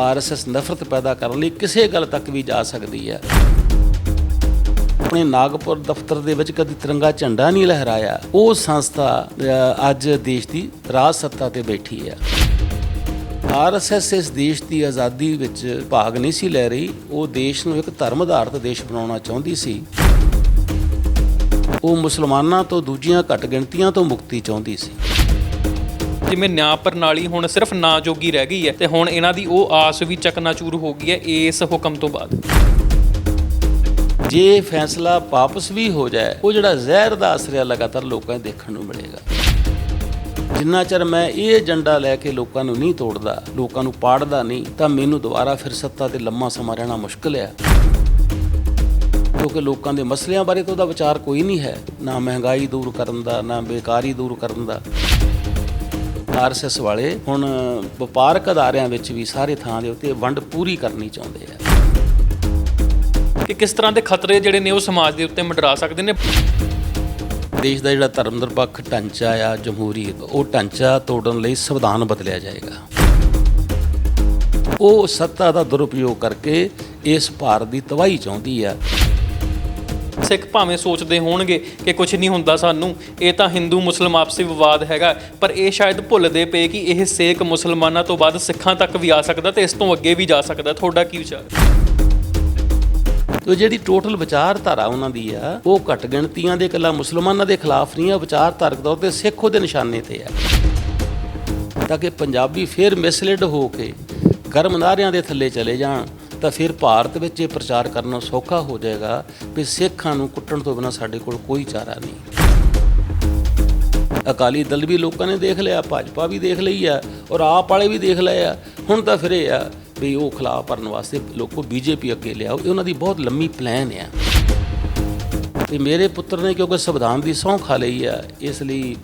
RSS ਨਫ਼ਰਤ ਪੈਦਾ ਕਰਨ ਲਈ ਕਿਸੇ ਗੱਲ ਤੱਕ ਵੀ ਜਾ ਸਕਦੀ ਹੈ। ਆਪਣੇ ਨਾਗਪੁਰ ਦਫ਼ਤਰ ਦੇ ਵਿੱਚ ਕਦੀ ਤਿਰੰਗਾ ਝੰਡਾ ਨਹੀਂ ਲਹਿਰਾਇਆ। ਉਹ ਸੰਸਥਾ ਅੱਜ ਦੇਸ਼ ਦੀ ਰਾਜ ਸੱਤਾ ਤੇ ਬੈਠੀ ਹੈ। ਆਰਐਸਐਸ ਇਸ ਦੇਸ਼ ਦੀ ਆਜ਼ਾਦੀ ਵਿੱਚ ਭਾਗ ਨਹੀਂ ਸੀ ਲੈ ਰਹੀ। ਉਹ ਦੇਸ਼ ਨੂੰ ਇੱਕ ਧਰਮ ਆਧਾਰਿਤ ਦੇਸ਼ ਬਣਾਉਣਾ ਚਾਹੁੰਦੀ ਸੀ। ਉਹ ਮੁਸਲਮਾਨਾਂ ਤੋਂ ਦੂਜੀਆਂ ਘੱਟ ਗਿਣਤੀਆਂ ਤੋਂ ਮੁਕਤੀ ਚਾਹੁੰਦੀ ਸੀ। ਜਿਵੇਂ ਨਿਆਂ ਪ੍ਰਣਾਲੀ ਹੁਣ ਸਿਰਫ ਨਾਂ ਜੋਗੀ ਰਹਿ ਗਈ ਹੈ ਤੇ ਹੁਣ ਇਹਨਾਂ ਦੀ ਉਹ ਆਸ ਵੀ ਚਕਨਾਚੂਰ ਹੋ ਗਈ ਹੈ ਇਸ ਹੁਕਮ ਤੋਂ ਬਾਅਦ। ਜੇ ਫੈਸਲਾ ਵਾਪਸ ਵੀ ਹੋ ਜਾਏ, ਉਹ ਜਿਹੜਾ ਜ਼ਹਿਰ ਦਾ ਅਸਰ ਲਗਾਤਾਰ ਲੋਕਾਂ ਨੂੰ ਦੇਖਣ ਨੂੰ ਮਿਲੇਗਾ। ਜਿੰਨਾ ਚਿਰ ਮੈਂ ਇਹ ਏਜੰਡਾ ਲੈ ਕੇ ਲੋਕਾਂ ਨੂੰ ਨਹੀਂ ਤੋੜਦਾ, ਲੋਕਾਂ ਨੂੰ ਪਾੜਦਾ ਨਹੀਂ, ਤਾਂ ਮੈਨੂੰ ਦੁਬਾਰਾ ਫਿਰ ਸੱਤਾ ਤੇ ਲੰਮਾ ਸਮਾਂ ਰਹਿਣਾ ਮੁਸ਼ਕਲ ਹੈ। ਕਿਉਂਕਿ ਲੋਕਾਂ ਦੇ ਮਸਲਿਆਂ ਬਾਰੇ ਤਾਂ ਉਹਦਾ ਵਿਚਾਰ ਕੋਈ ਨਹੀਂ ਹੈ। ਨਾ ਮਹਿੰਗਾਈ ਦੂਰ ਕਰਨ ਦਾ, ਨਾ ਬੇਕਾਰੀ ਦੂਰ ਕਰਨ ਦਾ। ਆਰਐਸਐਸ ਵਾਲੇ ਹੁਣ ਵਪਾਰਕ ਅਦਾਰਿਆਂ ਵਿੱਚ ਵੀ ਸਾਰੇ ਥਾਂ ਦੇ ਉੱਤੇ ਵੰਡ ਪੂਰੀ ਕਰਨੀ ਚਾਹੁੰਦੇ ਆ। ਕਿ ਕਿਸ ਤਰ੍ਹਾਂ ਦੇ ਖਤਰੇ ਜਿਹੜੇ ਨੇ ਉਹ ਸਮਾਜ ਦੇ ਉੱਤੇ ਮੰਡਰਾ ਸਕਦੇ ਨੇ? ਦੇਸ਼ ਦਾ ਜਿਹੜਾ ਧਰਮ ਨਿਰਪੱਖ ਢਾਂਚਾ ਆ ਜਮਹੂਰੀ ਉਹ ਢਾਂਚਾ ਤੋੜਨ ਲਈ ਸੰਵਿਧਾਨ ਬਦਲਿਆ ਜਾਏਗਾ। ਉਹ ਸੱਤਾ ਦਾ ਦੁਰਉਪਯੋਗ ਕਰਕੇ ਇਸ ਭਾਰਤ ਦੀ ਤਬਾਹੀ ਚਾਹੁੰਦੀ ਆ। ਸਿੱਖ ਭਾਵੇਂ ਸੋਚਦੇ ਹੋਣਗੇ ਕਿ ਕੁਝ ਨਹੀਂ ਹੁੰਦਾ ਸਾਨੂੰ, ਇਹ ਤਾਂ ਹਿੰਦੂ ਮੁਸਲਮ ਆਪਸੀ ਵਿਵਾਦ ਹੈਗਾ। ਪਰ ਇਹ ਸ਼ਾਇਦ ਭੁੱਲਦੇ ਪਏ ਕਿ ਇਹ ਸੇਕ ਮੁਸਲਮਾਨਾਂ ਤੋਂ ਬਾਅਦ ਸਿੱਖਾਂ ਤੱਕ ਵੀ ਆ ਸਕਦਾ ਤੇ ਇਸ ਤੋਂ ਅੱਗੇ ਵੀ ਜਾ ਸਕਦਾ। ਤੁਹਾਡਾ ਕੀ ਵਿਚਾਰ? ਤੇ ਜਿਹੜੀ ਟੋਟਲ ਵਿਚਾਰਧਾਰਾ ਉਹਨਾਂ ਦੀ ਆ, ਉਹ ਘੱਟ ਗਿਣਤੀਆਂ ਦੇ ਇਕੱਲਾ ਮੁਸਲਮਾਨਾਂ ਦੇ ਖਿਲਾਫ ਨਹੀਂ ਆ ਵਿਚਾਰਧਾਰਕ ਤੌਰ ਤੇ ਸਿੱਖ ਉਹਦੇ ਨਿਸ਼ਾਨੇ ਤੇ ਆ। ਤਾਂ ਕਿ ਪੰਜਾਬੀ ਫੇਰ ਮਿਸਲੈਡ ਹੋ ਕੇ ਗਰਮ ਨਾਰਿਆਂ ਦੇ ਥੱਲੇ ਚਲੇ ਜਾਣ ਤਾਂ ਫਿਰ ਭਾਰਤ ਵਿੱਚ ਇਹ ਪ੍ਰਚਾਰ ਕਰਨਾ ਸੌਖਾ ਹੋ ਜਾਏਗਾ ਵੀ ਸਿੱਖਾਂ ਨੂੰ ਕੁੱਟਣ ਤੋਂ ਬਿਨਾਂ ਸਾਡੇ ਕੋਲ ਕੋਈ ਚਾਰਾ ਨਹੀਂ। ਅਕਾਲੀ ਦਲ ਵੀ ਲੋਕਾਂ ਨੇ ਦੇਖ ਲਿਆ, ਭਾਜਪਾ ਵੀ ਦੇਖ ਲਈ ਆ ਔਰ ਆਪ ਵਾਲੇ ਵੀ ਦੇਖ ਲਏ ਆ। ਹੁਣ ਤਾਂ ਫਿਰ ਇਹ ਆ ਵੀ ਉਹ ਖਿਲਾਫ ਭਰਨ ਵਾਸਤੇ ਲੋਕੋ ਬੀਜੇਪੀ ਅੱਗੇ ਲਿਆਓ, ਇਹ ਉਹਨਾਂ ਦੀ ਬਹੁਤ ਲੰਮੀ ਪਲਾਨ ਆ। ਤੇ ਮੇਰੇ ਪੁੱਤਰ ਨੇ ਕਿਉਂਕਿ ਸੰਵਿਧਾਨ ਦੀ ਸਹੁੰ ਖਾ ਲਈ ਆ, ਇਸ ਲਈ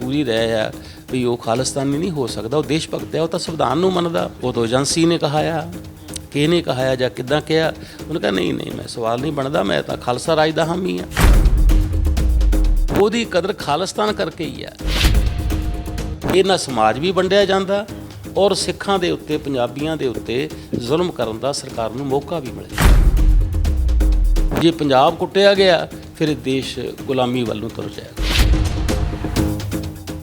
ਪੂਰੀ ਰਹਿ ਆ ਵੀ ਉਹ ਖਾਲਿਸਤਾਨੀ ਨਹੀਂ ਹੋ ਸਕਦਾ, ਉਹ ਦੇਸ਼ ਭਗਤ ਹੈ, ਉਹ ਤਾਂ ਸੰਵਿਧਾਨ ਨੂੰ ਮੰਨਦਾ, ਉਹ ਤਾਂ ਏਜੰਸੀ ਨੇ ਕਹਾ ਕਿਹਨੇ ਕਹਾਇਆ ਜਾਂ ਕਿੱਦਾਂ ਕਿਹਾ? ਉਹਨੇ ਕਿਹਾ, ਨਹੀਂ ਨਹੀਂ, ਮੈਂ ਸਵਾਲ ਨਹੀਂ ਬਣਦਾ, ਮੈਂ ਤਾਂ ਖਾਲਸਾ ਰਾਜ ਦਾ ਹਾਮੀ ਆ ਉਹਦੀ ਕਦਰ ਖਾਲਸਤਾਨ ਕਰਕੇ ਹੀ ਆ ਇਹਨਾਂ ਸਮਾਜ ਵੀ ਵੰਡਿਆ ਜਾਂਦਾ ਔਰ ਸਿੱਖਾਂ ਦੇ ਉੱਤੇ, ਪੰਜਾਬੀਆਂ ਦੇ ਉੱਤੇ ਜ਼ੁਲਮ ਕਰਨ ਦਾ ਸਰਕਾਰ ਨੂੰ ਮੌਕਾ ਵੀ ਮਿਲਿਆ। ਜੇ ਪੰਜਾਬ ਕੁੱਟਿਆ ਗਿਆ, ਫਿਰ ਦੇਸ਼ ਗੁਲਾਮੀ ਵੱਲ ਨੂੰ ਤੁਰ ਜਾਏਗਾ।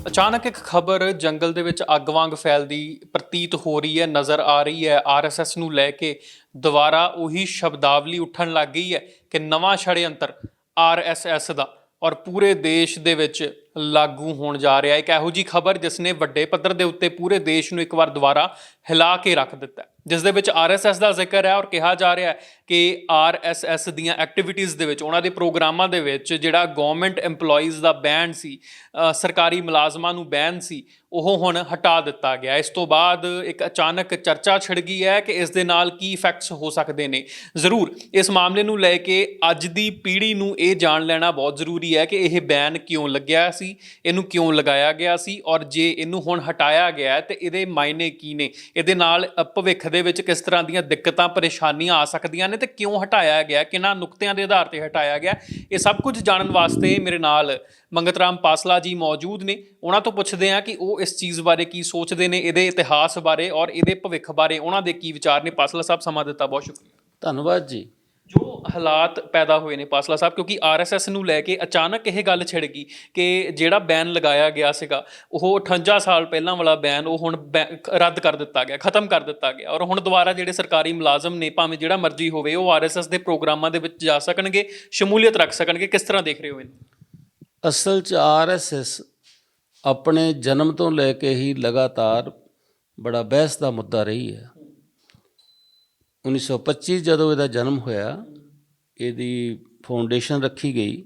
ਅਚਾਨਕ ਇੱਕ ਖਬਰ ਜੰਗਲ ਦੇ ਵਿੱਚ ਅੱਗ ਵਾਂਗ ਫੈਲਦੀ ਪ੍ਰਤੀਤ ਹੋ ਰਹੀ ਹੈ, ਨਜ਼ਰ ਆ ਰਹੀ ਹੈ। ਆਰਐਸਐਸ ਨੂੰ ਲੈ ਕੇ ਦੁਬਾਰਾ ਉਹੀ ਸ਼ਬਦਾਵਲੀ ਉੱਠਣ ਲੱਗ ਗਈ ਹੈ ਕਿ ਨਵਾਂ ਛੜਯੰਤਰ ਆਰਐਸਐਸ ਦਾ ਔਰ ਪੂਰੇ ਦੇਸ਼ ਦੇ ਵਿੱਚ ਲਾਗੂ ਹੋਣ ਜਾ ਰਿਹਾ ਹੈ। ਇੱਕ ਇਹੋ ਜੀ ਖਬਰ ਜਿਸ ਨੇ ਵੱਡੇ ਪੱਧਰ ਦੇ ਉੱਤੇ ਪੂਰੇ ਦੇਸ਼ ਨੂੰ ਇੱਕ ਵਾਰ ਦੁਬਾਰਾ ਹਿਲਾ ਕੇ ਰੱਖ ਦਿੱਤਾ ਜਿਸ ਦੇ ਵਿੱਚ ਆਰਐਸਐਸ ਦਾ ਜ਼ਿਕਰ ਹੈ ਔਰ ਕਿਹਾ ਜਾ ਰਿਹਾ ਹੈ ਕਿ ਆਰਐਸਐਸ ਦੀਆਂ ਐਕਟੀਵਿਟੀਜ਼ ਦੇ ਵਿੱਚ, ਉਹਨਾਂ ਦੇ ਪ੍ਰੋਗਰਾਮਾਂ ਦੇ ਵਿੱਚ ਜਿਹੜਾ ਗਵਰਨਮੈਂਟ EMPLOYEES ਦਾ ਬੈਨ ਸੀ ਸਰਕਾਰੀ ਮੁਲਾਜ਼ਮਾਂ ਨੂੰ ਬੈਨ ਸੀ ਉਹ ਹੁਣ ਹਟਾ ਦਿੱਤਾ ਗਿਆ। ਇਸ ਤੋਂ ਬਾਅਦ ਇੱਕ ਅਚਾਨਕ ਚਰਚਾ ਛਿੜ ਗਈ ਹੈ ਕਿ ਇਸ ਦੇ ਨਾਲ ਕੀ ਇਫੈਕਟਸ ਹੋ ਸਕਦੇ ਨੇ। ਜ਼ਰੂਰ, ਇਸ ਮਾਮਲੇ ਨੂੰ ਲੈ ਕੇ ਅੱਜ ਦੀ ਪੀੜ੍ਹੀ ਨੂੰ ਇਹ ਜਾਣ ਲੈਣਾ ਬਹੁਤ ਜ਼ਰੂਰੀ ਹੈ ਕਿ ਇਹ ਬੈਨ ਕਿਉਂ ਲੱਗਿਆ ਸੀ, ਇਹਨੂੰ ਕਿਉਂ ਲਗਾਇਆ ਗਿਆ ਸੀ ਔਰ ਜੇ ਇਹਨੂੰ ਹੁਣ ਹਟਾਇਆ ਗਿਆ ਹੈ ਤੇ ਇਹਦੇ ਮਾਇਨੇ ਕੀ ਨੇ? ਇਹਦੇ ਨਾਲ ਭਵਿੱਖ ਦੇ ਵਿੱਚ ਕਿਸ ਤਰ੍ਹਾਂ ਦੀਆਂ ਦਿੱਕਤਾਂ, ਪਰੇਸ਼ਾਨੀਆਂ ਆ ਸਕਦੀਆਂ ਨੇ ਤੇ ਕਿਉਂ ਹਟਾਇਆ ਗਿਆ, ਕਿਹਨਾਂ ਨੁਕਤਿਆਂ ਦੇ ਆਧਾਰ ਤੇ ਹਟਾਇਆ ਗਿਆ, ਇਹ ਸਭ ਕੁਝ ਜਾਣਨ ਵਾਸਤੇ ਮੇਰੇ ਨਾਲ ਮੰਗਤ ਰਾਮ ਪਾਸਲਾ ਜੀ ਮੌਜੂਦ ਨੇ। ਉਹਨਾਂ ਤੋਂ ਪੁੱਛਦੇ ਆ ਕਿ ਉਹ ਇਸ ਚੀਜ਼ ਬਾਰੇ ਕੀ ਸੋਚਦੇ ਨੇ ਇਹਦੇ ਇਤਿਹਾਸ ਬਾਰੇ ਔਰ ਇਹਦੇ ਭਵਿੱਖ ਬਾਰੇ ਉਹਨਾਂ ਦੇ ਕੀ ਵਿਚਾਰ ਨੇ? ਪਾਸਲਾ ਸਾਹਿਬ ਸਮਾਂ ਦਿੱਤਾ ਬਹੁਤ ਸ਼ੁਕਰੀਆ। ਧੰਨਵਾਦ ਜੀ। ਜੋ ਹਾਲਾਤ ਪੈਦਾ ਹੋਏ ਨੇ ਪਾਸਲਾ ਸਾਹਿਬ ਕਿਉਂਕਿ ਆਰਐਸਐਸ ਨੂੰ ਲੈ ਕੇ ਅਚਾਨਕ ਇਹ ਗੱਲ ਛਿੜ ਗਈ ਕਿ ਜਿਹੜਾ ਬੈਨ ਲਗਾਇਆ ਗਿਆ ਸੀਗਾ ਉਹ 58 ਸਾਲ ਪਹਿਲਾਂ ਵਾਲਾ ਬੈਨ ਉਹ ਹੁਣ ਰੱਦ ਕਰ ਦਿੱਤਾ ਗਿਆ ਖਤਮ ਕਰ ਦਿੱਤਾ ਗਿਆ ਔਰ ਹੁਣ ਦੁਬਾਰਾ ਜਿਹੜੇ ਸਰਕਾਰੀ ਮੁਲਾਜ਼ਮ ਨੇ ਭਾਵੇਂ ਜਿਹੜਾ ਮਰਜ਼ੀ ਹੋਵੇ ਉਹ ਆਰਐਸਐਸ ਦੇ ਪ੍ਰੋਗਰਾਮਾਂ ਦੇ ਵਿੱਚ ਜਾ ਸਕਣਗੇ ਸ਼ਮੂਲੀਅਤ ਰੱਖ ਸਕਣਗੇ। ਕਿਸ ਤਰ੍ਹਾਂ ਦੇਖ ਰਹੇ ਹੋ ਇਹਨੂੰ? ਅਸਲ 'ਚ ਆਰਐਸਐਸ ਆਪਣੇ ਜਨਮ ਤੋਂ ਲੈ ਕੇ ਹੀ ਲਗਾਤਾਰ ਬੜਾ ਬਹਿਸ ਦਾ ਮੁੱਦਾ ਰਹੀ ਹੈ। 1925 ਜਦੋਂ ਇਹਦਾ ਜਨਮ ਹੋਇਆ, ਇਹਦੀ ਫਾਊਂਡੇਸ਼ਨ ਰੱਖੀ ਗਈ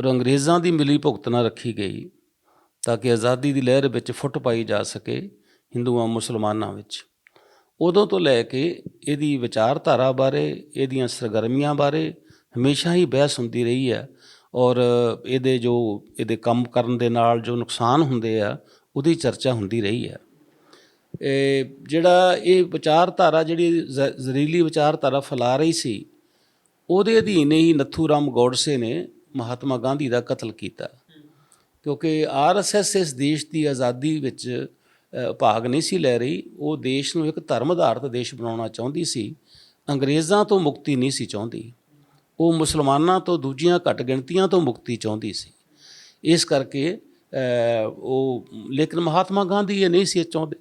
ਔਰ ਅੰਗਰੇਜ਼ਾਂ ਦੀ ਮਿਲੀ ਭੁਗਤ ਨਾਲ ਰੱਖੀ ਗਈ ਤਾਂ ਕਿ ਆਜ਼ਾਦੀ ਦੀ ਲਹਿਰ ਵਿੱਚ ਫੁੱਟ ਪਾਈ ਜਾ ਸਕੇ ਹਿੰਦੂਆਂ ਮੁਸਲਮਾਨਾਂ ਵਿੱਚ। ਉਦੋਂ ਤੋਂ ਲੈ ਕੇ ਇਹਦੀ ਵਿਚਾਰਧਾਰਾ ਬਾਰੇ, ਇਹਦੀਆਂ ਸਰਗਰਮੀਆਂ ਬਾਰੇ ਹਮੇਸ਼ਾ ਹੀ ਬਹਿਸ ਹੁੰਦੀ ਰਹੀ ਹੈ ਔਰ ਇਹਦੇ ਜੋ ਇਹਦੇ ਕੰਮ ਕਰਨ ਦੇ ਨਾਲ ਜੋ ਨੁਕਸਾਨ ਹੁੰਦੇ ਆ, ਉਹਦੀ ਚਰਚਾ ਹੁੰਦੀ ਰਹੀ ਆ ਇਹ ਜਿਹੜਾ ਇਹ ਵਿਚਾਰਧਾਰਾ ਜਿਹੜੀ ਜ਼- ਜ਼ਹਿਰੀਲੀ ਵਿਚਾਰਧਾਰਾ ਫੈਲਾ ਰਹੀ ਸੀ, ਉਹਦੇ ਅਧੀਨ ਹੀ ਨੱਥੂ ਰਾਮ ਗੋਡਸੇ ਨੇ ਮਹਾਤਮਾ ਗਾਂਧੀ ਦਾ ਕਤਲ ਕੀਤਾ। ਕਿਉਂਕਿ ਆਰਐਸਐਸ ਇਸ ਦੇਸ਼ ਦੀ ਆਜ਼ਾਦੀ ਵਿੱਚ ਭਾਗ ਨਹੀਂ ਸੀ ਲੈ ਰਹੀ, ਉਹ ਦੇਸ਼ ਨੂੰ ਇੱਕ ਧਰਮ ਆਧਾਰਿਤ ਦੇਸ਼ ਬਣਾਉਣਾ ਚਾਹੁੰਦੀ ਸੀ, ਅੰਗਰੇਜ਼ਾਂ ਤੋਂ ਮੁਕਤੀ ਨਹੀਂ ਸੀ ਚਾਹੁੰਦੀ। ਉਹ ਮੁਸਲਮਾਨਾਂ ਤੋਂ ਦੂਜੀਆਂ ਘੱਟ ਗਿਣਤੀਆਂ ਤੋਂ ਮੁਕਤੀ ਚਾਹੁੰਦੀ ਸੀ। ਇਸ ਕਰਕੇ ਉਹ ਲੇਕਿਨ ਮਹਾਤਮਾ ਗਾਂਧੀ ਇਹ ਨਹੀਂ ਸੀ ਚਾਹੁੰਦੇ।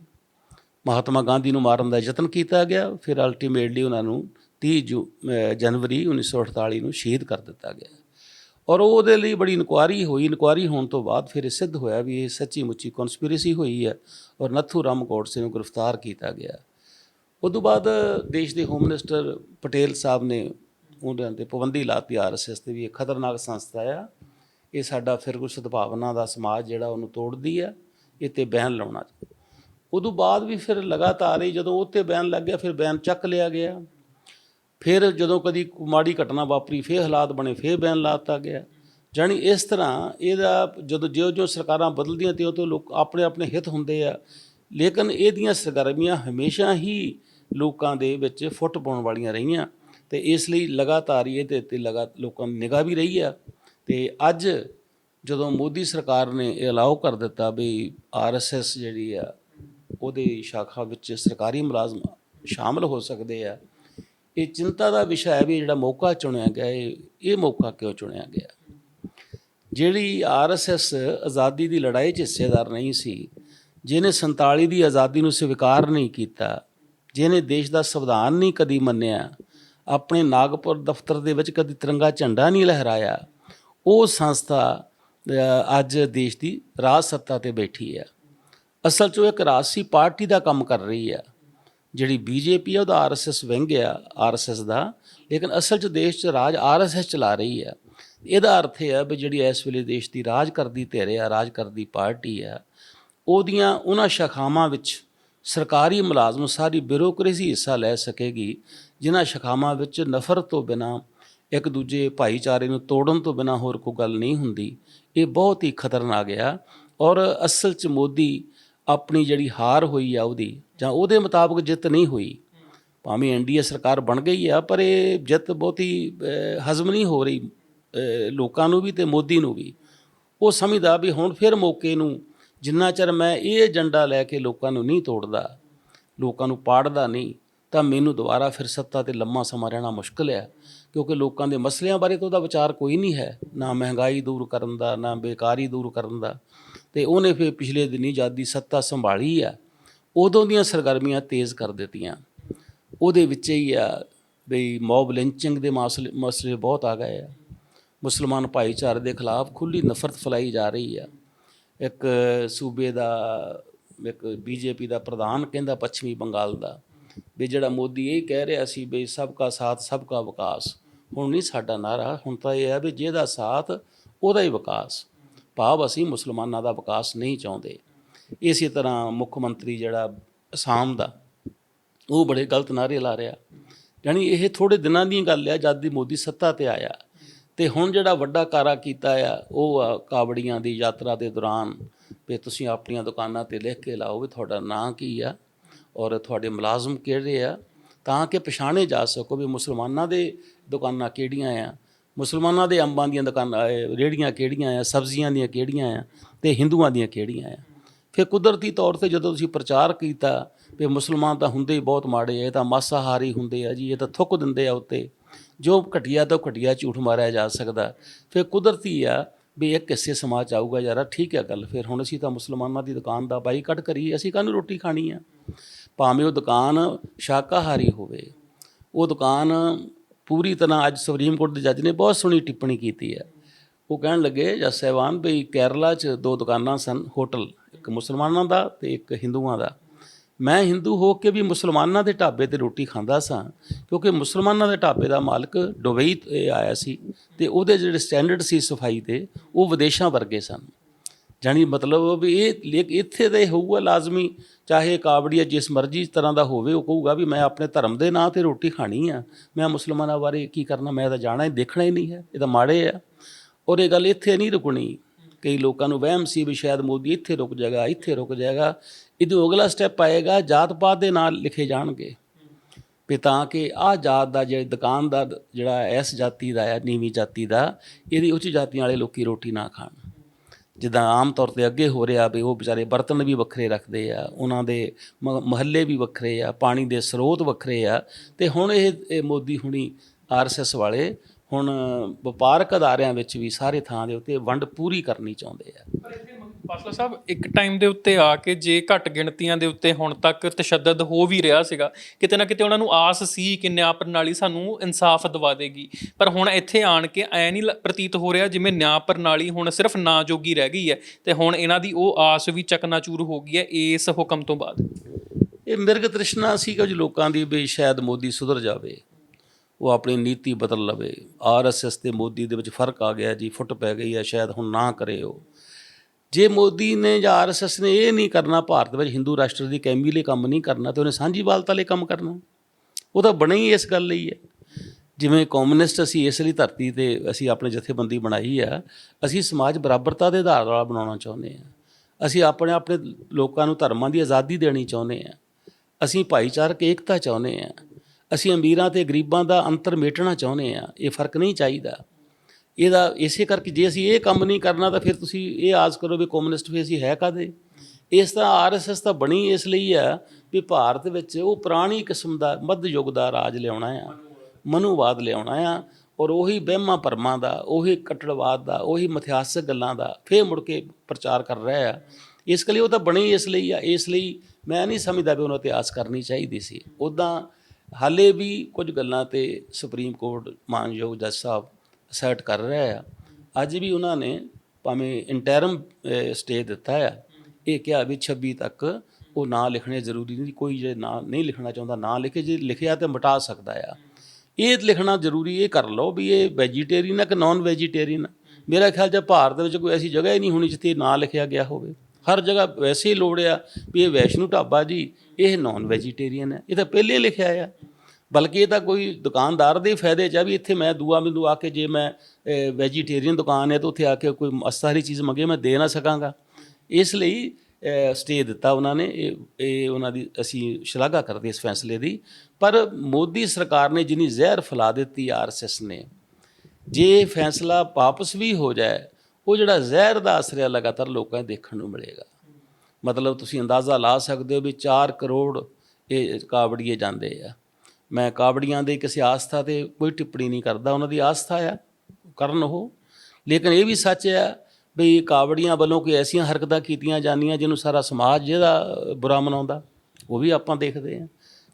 ਮਹਾਤਮਾ ਗਾਂਧੀ ਨੂੰ ਮਾਰਨ ਦਾ ਯਤਨ ਕੀਤਾ ਗਿਆ ਫਿਰ ਅਲਟੀਮੇਟਲੀ ਉਹਨਾਂ ਨੂੰ 30 ਜੂ ਅ, ਜਨਵਰੀ 1948 ਨੂੰ ਸ਼ਹੀਦ ਕਰ ਦਿੱਤਾ ਗਿਆ। ਔਰ ਉਹਦੇ ਲਈ ਬੜੀ ਇਨਕੁਆਰੀ ਹੋਈ। ਇਨਕੁਆਰੀ ਹੋਣ ਤੋਂ ਬਾਅਦ ਫਿਰ ਇਹ ਸਿੱਧ ਹੋਇਆ ਵੀ ਇਹ ਸੱਚੀ ਮੁੱਚੀ ਕਨਸਪੀਰੇਸੀ ਹੋਈ ਹੈ ਔਰ ਨੱਥੂ ਰਾਮ ਗੋਡਸੇ ਨੂੰ ਗ੍ਰਿਫਤਾਰ ਕੀਤਾ ਗਿਆ। ਉਦੋਂ ਬਾਅਦ ਦੇਸ਼ ਦੇ ਹੋਮ ਮਿਨਿਸਟਰ ਪਟੇਲ ਸਾਹਿਬ ਨੇ ਉਹਨਾਂ ਤੇ ਪਾਬੰਦੀ ਲਾਤੀ ਆਰਐਸਐਸ ਤੇ ਵੀ ਇਹ ਖਤਰਨਾਕ ਸੰਸਥਾ ਆ। ਇਹ ਸਾਡਾ ਫਿਰ ਫਿਰਕੂ ਸਦਭਾਵਨਾ ਦਾ ਸਮਾਜ ਜਿਹੜਾ ਉਹਨੂੰ ਤੋੜਦੀ ਆ, ਇਹ ਤੇ ਬੈਨ ਲਾਉਣਾ। ਉਦੋਂ ਬਾਅਦ ਵੀ ਫਿਰ ਲਗਾਤਾਰ ਹੀ ਜਦੋਂ ਉਹ ਤੇ ਬੈਨ ਲੱਗ ਗਿਆ, ਫਿਰ ਬੈਨ ਚੱਕ ਲਿਆ ਗਿਆ। ਫਿਰ ਜਦੋਂ ਕਦੀ ਮਾੜੀ ਘਟਨਾ ਵਾਪਰੀ, ਫਿਰ ਹਾਲਾਤ ਬਣੇ, ਫਿਰ ਬੈਨ ਲਾਤਾ ਗਿਆ। ਜਾਣੀ ਇਸ ਤਰ੍ਹਾਂ ਇਹਦਾ ਜਦੋਂ ਜਿਉਂ ਜਿਉਂ ਸਰਕਾਰਾਂ ਬਦਲਦੀਆਂ ਤਿਉਂ ਤੋਂ ਲੋਕ ਆਪਣੇ ਆਪਣੇ ਹਿੱਤ ਹੁੰਦੇ ਆ। ਲੇਕਿਨ ਇਹਦੀਆਂ ਸਰਗਰਮੀਆਂ ਹਮੇਸ਼ਾ ਹੀ ਲੋਕਾਂ ਦੇ ਵਿੱਚ ਫੁੱਟ ਪਾਉਣ ਵਾਲੀਆਂ ਰਹੀਆਂ। ਤੇ ਇਸ ਲਈ ਲਗਾਤਾਰ ਹੀ ਇਹਦੇ ਤੇ ਲਗਾ, ਲੋਕਾਂ ਦੀ ਨਿਗਾਹ ਵੀ ਰਹੀ ਆ। ਤੇ ਅੱਜ ਜਦੋਂ ਮੋਦੀ ਸਰਕਾਰ ਨੇ ਇਹ ਅਲਾਉ ਕਰ ਦਿੱਤਾ ਵੀ ਆਰਐਸਐਸ ਜਿਹੜੀ ਆ, ਉਹਦੇ ਸ਼ਾਖਾ ਵਿੱਚ ਸਰਕਾਰੀ ਮੁਲਾਜ਼ਮ ਸ਼ਾਮਲ ਹੋ ਸਕਦੇ ਆ, ਇਹ ਚਿੰਤਾ ਦਾ ਵਿਸ਼ਾ ਹੈ ਵੀ ਜਿਹੜਾ ਮੌਕਾ ਚੁਣਿਆ ਗਿਆ, ਇਹ ਇਹ ਮੌਕਾ ਕਿਉਂ ਚੁਣਿਆ ਗਿਆ? ਜਿਹੜੀ ਆਰਐਸਐਸ ਆਜ਼ਾਦੀ ਦੀ ਲੜਾਈ 'ਚ ਹਿੱਸੇਦਾਰ ਨਹੀਂ ਸੀ, ਜਿਹਨੇ 47 ਦੀ ਆਜ਼ਾਦੀ ਨੂੰ ਸਵੀਕਾਰ ਨਹੀਂ ਕੀਤਾ, ਜਿਹਨੇ ਦੇਸ਼ ਦਾ ਸੰਵਿਧਾਨ ਨਹੀਂ ਕਦੀ ਮੰਨਿਆ ਆਪਣੇ ਨਾਗਪੁਰ ਦਫ਼ਤਰ ਦੇ ਵਿੱਚ ਕਦੀ ਤਿਰੰਗਾ ਝੰਡਾ ਨਹੀਂ ਲਹਿਰਾਇਆ। ਉਹ ਸੰਸਥਾ ਅੱਜ ਦੇਸ਼ ਦੀ ਰਾਜ ਸੱਤਾ ਤੇ ਬੈਠੀ ਹੈ। ਅਸਲ 'ਚ ਉਹ ਇੱਕ ਰਾਜਸੀ ਪਾਰਟੀ ਦਾ ਕੰਮ ਕਰ ਰਹੀ ਹੈ। ਜਿਹੜੀ ਬੀਜੇਪੀ ਆ ਉਹਦਾ ਆਰਐਸਐਸ ਵਿੰਗ ਆ ਆਰਐਸਐਸ ਦਾ। ਲੇਕਿਨ ਅਸਲ 'ਚ ਦੇਸ਼ 'ਚ ਰਾਜ ਆਰਐਸਐਸ ਚਲਾ ਰਹੀ ਹੈ। ਇਹਦਾ ਅਰਥ ਇਹ ਹੈ ਵੀ ਜਿਹੜੀ ਇਸ ਵੇਲੇ ਦੇਸ਼ ਦੀ ਰਾਜ ਕਰਦੀ ਧਿਰ ਆ ਰਾਜ ਕਰਦੀ ਪਾਰਟੀ ਆ ਉਹਦੀਆਂ ਉਹਨਾਂ ਸ਼ਾਖਾਵਾਂ ਵਿੱਚ ਸਰਕਾਰੀ ਮੁਲਾਜ਼ਮ, ਸਾਰੀ ਬਿਊਰੋਕ੍ਰੇਸੀ ਹਿੱਸਾ ਲੈ ਸਕੇਗੀ ਜਿਨ੍ਹਾਂ ਸ਼ਾਖਾਵਾਂ ਵਿੱਚ ਨਫ਼ਰਤ ਤੋਂ ਬਿਨਾ ਇੱਕ ਦੂਜੇ ਭਾਈਚਾਰੇ ਨੂੰ ਤੋੜਨ ਤੋਂ ਬਿਨਾ ਹੋਰ ਕੋਈ ਗੱਲ ਨਹੀਂ ਹੁੰਦੀ, ਇਹ ਬਹੁਤ ਹੀ ਖਤਰਨਾਕ ਆ। ਔਰ ਅਸਲ 'ਚ ਮੋਦੀ ਆਪਣੀ ਜਿਹੜੀ ਹਾਰ ਹੋਈ ਆ ਉਹਦੀ ਜਾਂ ਉਹਦੇ ਮੁਤਾਬਕ ਜਿੱਤ ਨਹੀਂ ਹੋਈ, ਭਾਵੇਂ ਐਨਡੀਏ ਸਰਕਾਰ ਬਣ ਗਈ ਆ, ਪਰ ਇਹ ਜਿੱਤ ਬਹੁਤੀ ਹਜ਼ਮ ਨਹੀਂ ਹੋ ਰਹੀ ਲੋਕਾਂ ਨੂੰ ਵੀ ਤੇ ਮੋਦੀ ਨੂੰ ਵੀ। ਉਹ ਸਮਝਦਾ ਵੀ ਹੁਣ ਫਿਰ ਮੌਕੇ ਨੂੰ ਜਿੰਨਾ ਚਿਰ ਮੈਂ ਇਹ ਏਜੰਡਾ ਲੈ ਕੇ ਲੋਕਾਂ ਨੂੰ ਨਹੀਂ ਤੋੜਦਾ, ਲੋਕਾਂ ਨੂੰ ਪਾੜਦਾ ਨਹੀਂ ਤਾਂ ਮੈਨੂੰ ਦੁਬਾਰਾ ਫਿਰ ਸੱਤਾ ਤੇ ਲੰਮਾ ਸਮਾਂ ਰਹਿਣਾ ਮੁਸ਼ਕਲ ਹੈ, ਕਿਉਂਕਿ ਲੋਕਾਂ ਦੇ ਮਸਲਿਆਂ ਬਾਰੇ ਤਾਂ ਉਹਦਾ ਵਿਚਾਰ ਕੋਈ ਨਹੀਂ ਹੈ, ਨਾ ਮਹਿੰਗਾਈ ਦੂਰ ਕਰਨ ਦਾ, ਨਾ ਬੇਕਾਰੀ ਦੂਰ ਕਰਨ ਦਾ। ਤੇ ਉਹਨੇ ਫਿਰ ਪਿਛਲੇ ਦਿਨੀ ਜਦ ਦੀ ਸੱਤਾ ਸੰਭਾਲੀ ਆ, ਉਦੋਂ ਦੀਆਂ ਸਰਗਰਮੀਆਂ ਤੇਜ਼ ਕਰ ਦਿੱਤੀਆਂ। ਉਹਦੇ ਵਿੱਚ ਹੀ ਆ ਬਈ ਮੌਬ ਲਿੰਚਿੰਗ ਦੇ ਮਸਲੇ ਮਸਲੇ ਬਹੁਤ ਆ ਗਏ ਆ। ਮੁਸਲਮਾਨ ਭਾਈਚਾਰੇ ਦੇ ਖਿਲਾਫ ਖੁੱਲੀ ਨਫ਼ਰਤ ਫੈਲਾਈ ਜਾ ਰਹੀ ਆ। ਇੱਕ ਸੂਬੇ ਦਾ, ਇੱਕ ਬੀਜੇਪੀ ਦਾ ਪ੍ਰਧਾਨ ਕਹਿੰਦਾ ਪੱਛਮੀ ਬੰਗਾਲ ਦਾ। ਵੀ ਜਿਹੜਾ ਮੋਦੀ ਇਹ ਕਹਿ ਰਿਹਾ ਸੀ ਵੀ ਸਭ ਕਾ ਸਾਥ, ਸਭ ਕਾ ਵਿਕਾਸ। ਹੁਣ ਨਹੀਂ ਸਾਡਾ ਨਾਰਾ, ਹੁਣ ਤਾਂ ਇਹ ਹੈ ਵੀ ਜਿਹਦਾ ਸਾਥ, ਉਹਦਾ ਹੀ ਵਿਕਾਸ। ਭਾਵ ਅਸੀਂ ਮੁਸਲਮਾਨਾਂ ਦਾ ਵਿਕਾਸ ਨਹੀਂ ਚਾਹੁੰਦੇ। ਇਸੇ ਤਰ੍ਹਾਂ ਮੁੱਖ ਮੰਤਰੀ ਜਿਹੜਾ ਅਸਾਮ ਦਾ, ਉਹ ਬੜੇ ਗਲਤ ਨਾਰੇ ਲਾ ਰਿਹਾ। ਯਾਨੀ ਇਹ ਥੋੜੇ ਦਿਨਾਂ ਦੀ ਗੱਲ ਹੈ ਜਦ ਦੀ ਮੋਦੀ ਸੱਤਾ ਤੇ ਆਇਆ। ਤੇ ਹੁਣ ਜਿਹੜਾ ਵੱਡਾ ਕਾਰਾ ਕੀਤਾ ਆ, ਉਹ ਆ ਕਾਵੜੀਆਂ ਦੀ ਯਾਤਰਾ ਦੇ ਦੌਰਾਨ, ਵੀ ਤੁਸੀਂ ਆਪਣੀਆਂ ਦੁਕਾਨਾਂ ਤੇ ਲਿਖ ਕੇ ਲਾਓ ਵੀ ਤੁਹਾਡਾ ਨਾਂ ਕੀ ਆ? ਔਰ ਤੁਹਾਡੇ ਮੁਲਾਜ਼ਮ ਕਿਹੜੇ ਆ, ਤਾਂ ਕਿ ਪਛਾਣੇ ਜਾ ਸਕੋ ਵੀ ਮੁਸਲਮਾਨਾਂ ਦੇ ਦੁਕਾਨਾਂ ਕਿਹੜੀਆਂ ਆ, ਮੁਸਲਮਾਨਾਂ ਦੇ ਅੰਬਾਂ ਦੀਆਂ ਦੁਕਾਨਾਂ, ਅਹ, ਰੇਹੜੀਆਂ ਕਿਹੜੀਆਂ ਆ, ਸਬਜ਼ੀਆਂ ਦੀਆਂ ਕਿਹੜੀਆਂ ਆ ਤੇ ਹਿੰਦੂਆਂ ਦੀਆਂ ਕਿਹੜੀਆਂ ਆ। ਫਿਰ ਕੁਦਰਤੀ ਤੌਰ ਤੇ ਜਦੋਂ ਤੁਸੀਂ ਪ੍ਰਚਾਰ ਕੀਤਾ ਵੀ ਮੁਸਲਮਾਨ ਤਾਂ ਹੁੰਦੇ ਹੀ ਬਹੁਤ ਮਾੜੇ ਆ, ਇਹ ਤਾਂ ਮਾਸਾਹਾਰੀ ਹੁੰਦੇ ਆ ਜੀ, ਇਹ ਤਾਂ ਥੁੱਕ ਦਿੰਦੇ ਆ ਉੱਤੇ, ਜੋ ਘਟੀਆ ਤੋਂ ਘਟੀਆ ਝੂਠ ਮਾਰਿਆ ਜਾ ਸਕਦਾ। ਫਿਰ ਕੁਦਰਤੀ ਆ ਵੀ ਇਹ ਕਿਸੇ ਸਮਾਜ 'ਚ ਆਊਗਾ ਯਾਰਾ, ਠੀਕ ਹੈ ਗੱਲ, ਫਿਰ ਹੁਣ ਅਸੀਂ ਤਾਂ ਮੁਸਲਮਾਨਾਂ ਦੀ ਦੁਕਾਨ ਦਾ ਬਾਈਕਾਟ ਕਰੀਏ, ਅਸੀਂ ਕਾਹਨੂੰ ਰੋਟੀ ਖਾਣੀ ਆ? ਭਾਵੇਂ ਉਹ ਦੁਕਾਨ ਸ਼ਾਕਾਹਾਰੀ ਹੋਵੇ, ਉਹ ਦੁਕਾਨ ਪੂਰੀ ਤਰ੍ਹਾਂ ਅੱਜ ਸੁਪਰੀਮ ਕੋਰਟ ਦੇ ਜੱਜ ਨੇ ਬਹੁਤ ਸੋਹਣੀ ਟਿੱਪਣੀ ਕੀਤੀ ਹੈ। ਉਹ ਕਹਿਣ ਲੱਗੇ, ਜੱਜ ਸਾਹਿਬਾਨ ਵੀ ਕੇਰਲਾ 'ਚ ਦੋ ਦੁਕਾਨਾਂ ਸਨ, ਹੋਟਲ, ਇੱਕ ਮੁਸਲਮਾਨਾਂ ਦਾ ਤੇ ਇੱਕ ਹਿੰਦੂਆਂ ਦਾ। ਮੈਂ ਹਿੰਦੂ ਹੋ ਕੇ ਵੀ ਮੁਸਲਮਾਨਾਂ ਦੇ ਢਾਬੇ ਤੇ ਰੋਟੀ ਖਾਂਦਾ ਸਾਂ, ਕਿਉਂਕਿ ਮੁਸਲਮਾਨਾਂ ਦੇ ਢਾਬੇ ਦਾ ਮਾਲਕ ਦੁਬਈ 'ਤੇ ਆਇਆ ਸੀ ਤੇ ਉਹਦੇ ਜਿਹੜੇ ਸਟੈਂਡਰਡ ਸੀ ਸਫ਼ਾਈ ਦੇ, ਉਹ ਵਿਦੇਸ਼ਾਂ ਵਰਗੇ ਸਨ। ਜਾਣੀ ਮਤਲਬ ਵੀ ਇਹ ਲੇਕ ਇੱਥੇ ਤੇ ਹੋਊਗਾ ਲਾਜ਼ਮੀ, ਚਾਹੇ ਕਾਬੜੀਆ ਜਿਸ ਮਰਜ਼ੀ ਤਰ੍ਹਾਂ ਦਾ ਹੋਵੇ, ਉਹ ਕਹੂਗਾ ਵੀ ਮੈਂ ਆਪਣੇ ਧਰਮ ਦੇ ਨਾਂ ਤੇ ਰੋਟੀ ਖਾਣੀ ਆ, ਮੈਂ ਮੁਸਲਮਾਨਾਂ ਬਾਰੇ ਕੀ ਕਰਨਾ, ਮੈਂ ਤਾਂ ਜਾਣਾ ਹੀ, ਦੇਖਣਾ ਹੀ ਨਹੀਂ ਹੈ, ਇਹ ਤਾਂ ਮਾੜੇ ਆ। ਔਰ ਇਹ ਗੱਲ ਇੱਥੇ ਨਹੀਂ ਰੁਕਣੀ। ਕਈ ਲੋਕਾਂ ਨੂੰ ਵਹਿਮ ਸੀ ਵੀ ਸ਼ਾਇਦ ਮੋਦੀ ਇੱਥੇ ਰੁਕ ਜਾਏਗਾ, ਇੱਥੇ ਰੁਕ ਜਾਏਗਾ। ਇਹਦੇ ਅਗਲਾ ਸਟੈਪ ਆਏਗਾ, ਜਾਤ ਪਾਤ ਦੇ ਨਾਲ ਲਿਖੇ ਜਾਣਗੇ। ਵੀ ਤਾਂ ਕਿ ਆਹ ਜਾਤ ਦਾ ਜਿਹੜਾ ਦੁਕਾਨਦਾਰ ਜਿਹੜਾ ਇਸ ਜਾਤੀ ਦਾ ਹੈ, ਨੀਵੀਂ ਜਾਤੀ ਦਾ, ਇਹਦੀ ਉੱਚ ਜਾਤੀਆਂ ਵਾਲੇ ਲੋਕੀ ਰੋਟੀ ਨਾ ਖਾਣ। ਜਿੱਦਾਂ ਆਮ ਤੌਰ ਤੇ ਅੱਗੇ ਹੋ ਰਿਹਾ ਵੀ ਉਹ ਵਿਚਾਰੇ ਬਰਤਨ ਵੀ ਵੱਖਰੇ ਰੱਖਦੇ ਆ, ਉਹਨਾਂ ਦੇ ਮਹੱਲੇ ਵੀ ਵੱਖਰੇ ਆ, ਪਾਣੀ ਦੇ ਸਰੋਤ ਵੱਖਰੇ ਆ। ਤੇ ਹੁਣ ਇਹ ਇਹ ਮੋਦੀ ਹੁਣੀ ਆਰਐਸਐਸ ਵਾਲੇ ਹੁਣ ਵਪਾਰਕ ਅਦਾਰਿਆਂ ਵਿੱਚ ਵੀ ਸਾਰੇ ਥਾਂ ਦੇ ਉੱਤੇ ਵੰਡ ਪੂਰੀ ਕਰਨੀ ਚਾਹੁੰਦੇ ਆ। ਪਾਸਲਾ ਸਾਹਿਬ ਇੱਕ ਟਾਈਮ ਦੇ ਉੱਤੇ ਆ ਕੇ ਜੇ ਘੱਟ ਗਿਣਤੀਆਂ ਦੇ ਉੱਤੇ ਹੁਣ ਤੱਕ ਤਸ਼ੱਦਦ ਹੋ ਵੀ ਰਿਹਾ ਸੀਗਾ ਕਿਤੇ ਨਾ ਕਿਤੇ ਉਹਨਾਂ ਨੂੰ ਆਸ ਸੀ ਕਿ ਨਿਆਂ ਪ੍ਰਣਾਲੀ ਸਾਨੂੰ ਇਨਸਾਫ ਦਵਾ ਦੇਗੀ। ਪਰ ਹੁਣ ਇੱਥੇ ਆਣ ਕੇ ਐ ਨਹੀਂ ਪ੍ਰਤੀਤ ਹੋ ਰਿਹਾ ਜਿਵੇਂ ਨਿਆਂ ਪ੍ਰਣਾਲੀ ਹੁਣ ਸਿਰਫ ਨਾਂ ਜੋਗੀ ਰਹਿ ਗਈ ਹੈ ਤੇ ਹੁਣ ਇਹਨਾਂ ਦੀ ਉਹ ਆਸ ਵੀ ਚਕਨਾਚੂਰ ਹੋ ਗਈ ਹੈ ਇਸ ਹੁਕਮ ਤੋਂ ਬਾਅਦ। ਇਹ ਮਿਰਗ ਤ੍ਰਿਸ਼ਨਾ ਸੀ ਕੁਝ ਲੋਕਾਂ ਦੀ ਵੀ ਸ਼ਾਇਦ ਮੋਦੀ ਸੁਧਰ ਜਾਵੇ। ਉਹ ਆਪਣੀ ਨੀਤੀ ਬਦਲ ਲਵੇ। ਆਰਐਸਐਸ ਤੇ ਮੋਦੀ ਦੇ ਵਿੱਚ ਫ਼ਰਕ ਆ ਗਿਆ ਜੀ, ਫੁੱਟ ਪੈ ਗਈ ਹੈ, ਸ਼ਾਇਦ ਹੁਣ ਨਾ ਕਰੇ ਉਹ। ਜੇ ਮੋਦੀ ਨੇ ਜਾਂ ਆਰਐਸਐਸ ਨੇ ਇਹ ਨਹੀਂ ਕਰਨਾ ਭਾਰਤ ਵਿੱਚ, ਹਿੰਦੂ ਰਾਸ਼ਟਰ ਦੀ ਕੈਮੀ ਲਈ ਕੰਮ ਨਹੀਂ ਕਰਨਾ, ਤੇ ਉਹਨੇ ਸਾਂਝੀਵਾਲਤਾ ਲਈ ਕੰਮ ਕਰਨਾ। ਉਹ ਤਾਂ ਬਣੇ ਹੀ ਇਸ ਗੱਲ ਲਈ ਹੈ। ਜਿਵੇਂ ਕਮਿਊਨਿਸਟ ਅਸੀਂ ਇਸ ਲਈ ਧਰਤੀ ਤੇ ਅਸੀਂ ਆਪਣੇ ਜਥੇਬੰਦੀ ਬਣਾਈ ਆ, ਅਸੀਂ ਸਮਾਜ ਬਰਾਬਰਤਾ ਦੇ ਆਧਾਰ ਨਾਲ ਬਣਾਉਣਾ ਚਾਹੁੰਦੇ ਆ। ਅਸੀਂ ਆਪਣੇ ਆਪਣੇ ਲੋਕਾਂ ਨੂੰ ਧਰਮਾਂ ਦੀ ਆਜ਼ਾਦੀ ਦੇਣੀ ਚਾਹੁੰਦੇ ਆ। ਅਸੀਂ ਭਾਈਚਾਰਕ ਏਕਤਾ ਚਾਹੁੰਦੇ ਆ। ਅਸੀਂ ਅਮੀਰਾਂ ਤੇ ਗਰੀਬਾਂ ਦਾ ਅੰਤਰ ਮੇਟਣਾ ਚਾਹੁੰਦੇ ਆ ਇਹ ਫ਼ਰਕ ਨਹੀਂ ਚਾਹੀਦਾ। ਇਹਦਾ ਇਸੇ ਕਰਕੇ ਜੇ ਅਸੀਂ ਇਹ ਕੰਮ ਨਹੀਂ ਕਰਨਾ ਤਾਂ ਫਿਰ ਤੁਸੀਂ ਇਹ ਆਸ ਕਰੋ ਵੀ ਕਮਿਊਨਿਸਟ ਵੀ ਅਸੀਂ ਹੈ ਕਾਦੇ ਇਸ ਤਰ੍ਹਾਂ ਆਰਐਸਐਸ ਤਾਂ ਬਣੀ ਇਸ ਲਈ ਆ ਵੀ ਭਾਰਤ ਵਿੱਚ ਉਹ ਪੁਰਾਣੀ ਕਿਸਮ ਦਾ ਮੱਧ ਯੁੱਗ ਦਾ ਰਾਜ ਲਿਆਉਣਾ ਆ, ਮਨੂਵਾਦ ਲਿਆਉਣਾ ਆ ਔਰ ਉਹੀ ਵਹਿਮਾਂ ਭਰਮਾਂ ਦਾ, ਉਹੀ ਕੱਟੜਵਾਦ ਦਾ, ਉਹੀ ਮਿਥਿਹਾਸਕ ਗੱਲਾਂ ਦਾ ਫੇਰ ਮੁੜ ਕੇ ਪ੍ਰਚਾਰ ਕਰ ਰਿਹਾ ਆ। ਇਸ ਲਈ ਉਹ ਤਾਂ ਬਣੀ ਇਸ ਲਈ ਆ, ਇਸ ਲਈ ਮੈਂ ਨਹੀਂ ਸਮਝਦਾ ਵੀ ਉਹਨਾਂ ਤੇ ਆਸ ਕਰਨੀ ਚਾਹੀਦੀ ਸੀ। ਉਦਾਂ ਹਾਲੇ ਵੀ ਕੁਝ ਗੱਲਾਂ ਤੇ ਸੁਪਰੀਮ ਕੋਰਟ ਮਾਨਯੋਗ ਜੱਜ ਸਾਹਿਬ ਸੈਟ ਕਰ ਰਿਹਾ ਆ। ਅੱਜ ਵੀ ਉਹਨਾਂ ਨੇ ਭਾਵੇਂ ਇੰਟਰਮ ਸਟੇ ਦਿੱਤਾ ਆ, ਇਹ ਕਿਹਾ ਵੀ 26 ਤੱਕ ਉਹ ਨਾਂ ਲਿਖਣੇ ਜ਼ਰੂਰੀ ਨਹੀਂ, ਕੋਈ ਜੇ ਨਾਂ, ਨਹੀਂ ਲਿਖਣਾ ਚਾਹੁੰਦਾ, ਨਾਂ ਲਿਖੇ ਜੇ ਲਿਖਿਆ ਤੇ ਮਿਟਾ ਸਕਦਾ ਆ। ਇਹ ਲਿਖਣਾ ਜ਼ਰੂਰੀ, ਇਹ ਕਰ ਲਓ ਵੀ ਇਹ ਵੈਜੀਟੇਰੀਅਨ ਆ ਕਿ ਨਾਨ ਵੈਜੀਟੇਰੀਅਨ ਮੇਰਾ ਖਿਆਲ ਚ ਭਾਰਤ ਵਿੱਚ ਕੋਈ ਐਸੀ ਜਗ੍ਹਾ ਹੀ ਨਹੀਂ ਹੋਣੀ ਜਿੱਥੇ ਨਾਂ ਲਿਖਿਆ ਗਿਆ ਹੋਵੇ। ਹਰ ਜਗ੍ਹਾ ਵੈਸੇ ਹੀ ਲੋੜ ਆ ਵੀ ਇਹ ਵੈਸ਼ਨੂ ਢਾਬਾ ਜੀ, ਇਹ ਨਾਨ ਵੈਜੀਟੇਰੀਅਨ ਹੈ। ਇਹ ਤਾਂ ਪਹਿਲੇ ਲਿਖਿਆ ਆ। ਬਲਕਿ ਇਹ ਤਾਂ ਕੋਈ ਦੁਕਾਨਦਾਰ ਦੇ ਫਾਇਦੇ ਚ ਆ ਵੀ ਇੱਥੇ ਮੈਂ ਦੂਆ ਮੈਨੂੰ ਆ ਕੇ ਜੇ ਮੈਂ ਵੈਜੀਟੇਰੀਅਨ ਦੁਕਾਨ ਹੈ ਤਾਂ ਉੱਥੇ ਆ ਕੇ ਕੋਈ ਅਸਤਾਰੀ ਚੀਜ਼ ਮੰਗੇ, ਮੈਂ ਦੇ ਨਾ ਸਕਾਂਗਾ। ਇਸ ਲਈ ਸਟੇ ਦਿੱਤਾ ਉਹਨਾਂ ਨੇ। ਇਹ ਇਹ ਉਹਨਾਂ ਦੀ ਅਸੀਂ ਸ਼ਲਾਘਾ ਕਰਦੇ ਇਸ ਫੈਸਲੇ ਦੀ। ਪਰ ਮੋਦੀ ਸਰਕਾਰ ਨੇ ਜਿੰਨੀ ਜ਼ਹਿਰ ਫੈਲਾ ਦਿੱਤੀ ਆਰਐਸਐਸ ਨੇ, ਜੇ ਇਹ ਫੈਸਲਾ ਵਾਪਸ ਵੀ ਹੋ ਜਾਏ ਉਹ ਜਿਹੜਾ ਜ਼ਹਿਰ ਦਾ ਅਸਰ ਹੈ ਲਗਾਤਾਰ ਲੋਕਾਂ ਦੇ ਦੇਖਣ ਨੂੰ ਮਿਲੇਗਾ। ਮਤਲਬ ਤੁਸੀਂ ਅੰਦਾਜ਼ਾ ਲਾ ਸਕਦੇ ਹੋ ਵੀ 4 ਕਰੋੜ ਇਹ ਕਾਵੜੀਏ ਜਾਂਦੇ ਆ। ਮੈਂ ਕਾਵੜੀਆਂ ਦੇ ਕਿਸੇ ਆਸਥਾ ਤੇ ਕੋਈ ਟਿੱਪਣੀ ਨਹੀਂ ਕਰਦਾ, ਉਹਨਾਂ ਦੀ ਆਸਥਾ ਆ, ਕਰਨ ਉਹ। ਲੇਕਿਨ ਇਹ ਵੀ ਸੱਚ ਆ ਵੀ ਕਾਵੜੀਆਂ ਵੱਲੋਂ ਕੋਈ ਐਸੀਆਂ ਹਰਕਤਾਂ ਕੀਤੀਆਂ ਜਾਂਦੀਆਂ ਜਿਹਨੂੰ ਸਾਰਾ ਸਮਾਜ ਜਿਹਦਾ ਬੁਰਾ ਮਨਾਉਂਦਾ, ਉਹ ਵੀ ਆਪਾਂ ਦੇਖਦੇ ਆ।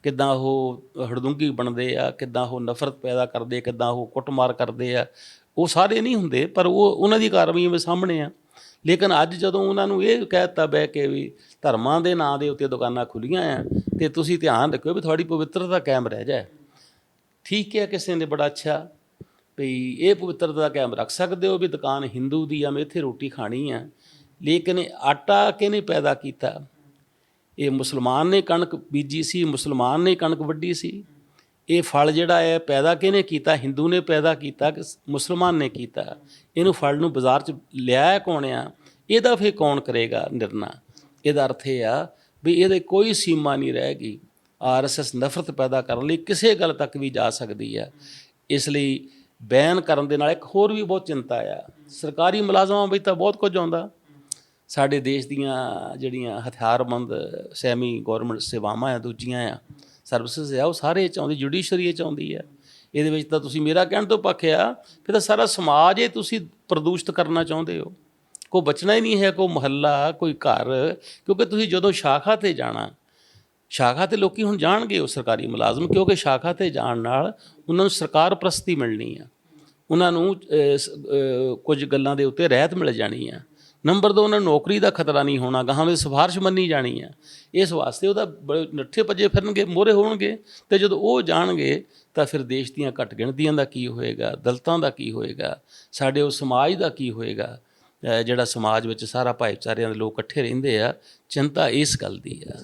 ਕਿੱਦਾਂ ਉਹ ਹੜਦੁੰਗੀ ਬਣਦੇ ਆ, ਕਿੱਦਾਂ ਉਹ ਨਫ਼ਰਤ ਪੈਦਾ ਕਰਦੇ, ਕਿੱਦਾਂ ਉਹ ਕੁੱਟਮਾਰ ਕਰਦੇ ਆ ਉਹ ਸਾਰੇ ਨਹੀਂ ਹੁੰਦੇ, ਪਰ ਉਹ ਉਹਨਾਂ ਦੀ ਕਾਰਵਾਈਆਂ ਵੀ ਸਾਹਮਣੇ ਆ। ਲੇਕਿਨ ਅੱਜ ਜਦੋਂ ਉਹਨਾਂ ਨੂੰ ਇਹ ਕਹਿਤਾ ਬਹਿ ਕੇ ਵੀ ਧਰਮਾਂ ਦੇ ਨਾਂ ਦੇ ਉੱਤੇ ਦੁਕਾਨਾਂ ਖੁੱਲੀਆਂ ਆ, ਤੇ ਤੁਸੀਂ ਧਿਆਨ ਰੱਖਿਓ ਵੀ ਤੁਹਾਡੀ ਪਵਿੱਤਰਤਾ ਕਾਇਮ ਰਹਿ ਜਾਏ। ਠੀਕ ਹੈ ਕਿਸੇ ਨੇ, ਬੜਾ ਅੱਛਾ। ਵੀ ਇਹ ਪਵਿੱਤਰਤਾ ਕਾਇਮ ਰੱਖ ਸਕਦੇ ਹੋ ਵੀ ਦੁਕਾਨ ਹਿੰਦੂ ਦੀ ਆ, ਮੈਂ ਇੱਥੇ ਰੋਟੀ ਖਾਣੀ ਆ। ਲੇਕਿਨ ਆਟਾ ਕਿਹਨੇ ਪੈਦਾ ਕੀਤਾ? ਇਹ ਮੁਸਲਮਾਨ ਨੇ ਕਣਕ ਬੀਜੀ ਸੀ, ਮੁਸਲਮਾਨ ਨੇ ਕਣਕ ਵੱਢੀ ਸੀ। ਇਹ ਫਲ ਜਿਹੜਾ ਹੈ, ਪੈਦਾ ਕਿਹਨੇ ਕੀਤਾ? ਹਿੰਦੂ ਨੇ ਪੈਦਾ ਕੀਤਾ ਕਿ ਮੁਸਲਮਾਨ ਨੇ ਕੀਤਾ। ਇਹਨੂੰ ਫਲ ਨੂੰ ਬਾਜ਼ਾਰ 'ਚ ਲਿਆ ਕੌਣ ਆ? ਇਹਦਾ ਫੇਰ ਕੌਣ ਕਰੇਗਾ ਨਿਰਣਾ? ਇਹਦਾ ਅਰਥ ਇਹ ਆ ਵੀ ਇਹਦੇ ਕੋਈ ਸੀਮਾ ਨਹੀਂ ਰਹੇਗੀ। ਆਰਐਸਐਸ ਨਫ਼ਰਤ ਪੈਦਾ ਕਰਨ ਲਈ ਕਿਸੇ ਗੱਲ ਤੱਕ ਵੀ ਜਾ ਸਕਦੀ ਆ। ਇਸ ਲਈ ਬੈਨ ਕਰਨ ਦੇ ਨਾਲ ਇੱਕ ਹੋਰ ਵੀ ਬਹੁਤ ਚਿੰਤਾ ਆ। ਸਰਕਾਰੀ ਮੁਲਾਜ਼ਮਾਂ ਵਿੱਚ ਤਾਂ ਬਹੁਤ ਕੁਝ ਆਉਂਦਾ। ਸਾਡੇ ਦੇਸ਼ ਦੀਆਂ ਜਿਹੜੀਆਂ ਹਥਿਆਰਬੰਦ ਸੈਮੀ ਗਵਰਨਮੈਂਟ ਸੇਵਾਵਾਂ ਆ, ਦੂਜੀਆਂ ਆ ਸਰਵਿਸਿਜ਼ ਆ, ਉਹ ਸਾਰੇ ਚਾਹੁੰਦੀ ਜੁਡੀਸ਼ਰੀ ਇਹ ਚਾਹੁੰਦੀ ਆ। ਇਹਦੇ ਵਿੱਚ ਤਾਂ ਤੁਸੀਂ ਮੇਰਾ ਕਹਿਣ ਤੋਂ ਪੱਖ ਆ, ਫਿਰ ਤਾਂ ਸਾਰਾ ਸਮਾਜ ਇਹ ਤੁਸੀਂ ਪ੍ਰਦੂਸ਼ਿਤ ਕਰਨਾ ਚਾਹੁੰਦੇ ਹੋ। ਕੋਈ ਬਚਣਾ ਹੀ ਨਹੀਂ ਹੈ, ਕੋਈ ਮੁਹੱਲਾ, ਕੋਈ ਘਰ, ਕਿਉਂਕਿ ਤੁਸੀਂ ਜਦੋਂ ਸ਼ਾਖਾ ਤੇ ਜਾਣਾ, ਸ਼ਾਖਾ ਤੇ ਲੋਕੀ ਹੁਣ ਜਾਣਗੇ ਉਹ ਸਰਕਾਰੀ ਮੁਲਾਜ਼ਮ, ਕਿਉਂਕਿ ਸ਼ਾਖਾ ਤੇ ਜਾਣ ਨਾਲ ਉਹਨਾਂ ਨੂੰ ਸਰਕਾਰ ਪ੍ਰਸਤੀ ਮਿਲਣੀ ਆ। ਉਹਨਾਂ ਨੂੰ ਕੁਝ ਗੱਲਾਂ ਦੇ ਉੱਤੇ ਰਹਿਤ ਮਿਲ ਜਾਣੀ ਆ। ਨੰਬਰ 2 ਉਹਨਾਂ ਨੂੰ ਨੌਕਰੀ ਦਾ ਖਤਰਾ ਨਹੀਂ ਹੋਣਾ, ਗਾਹਾਂ ਵਿੱਚ ਸਿਫਾਰਿਸ਼ ਮੰਨੀ ਜਾਣੀ ਆ। ਇਸ ਵਾਸਤੇ ਉਹਦਾ ਬੜੇ ਨੱਠੇ ਭੱਜੇ ਫਿਰਨਗੇ ਮੋਰੇ ਹੋਣਗੇ, ਤੇ ਜਦੋਂ ਉਹ ਜਾਣਗੇ, ਤਾਂ ਫਿਰ ਦੇਸ਼ ਦੀਆਂ ਘੱਟ ਗਿਣਤੀਆਂ ਦਾ ਕੀ ਹੋਏਗਾ, ਦਲਤਾਂ ਦਾ ਕੀ ਹੋਏਗਾ, ਸਾਡੇ ਉਹ ਸਮਾਜ ਦਾ ਕੀ ਹੋਏਗਾ ਜਿਹੜਾ ਸਮਾਜ ਵਿੱਚ ਸਾਰਾ ਭਾਈਚਾਰਿਆਂ ਦੇ ਲੋਕ ਇਕੱਠੇ ਰਹਿੰਦੇ ਆ, ਚਿੰਤਾ ਇਸ ਗੱਲ ਦੀ ਆ।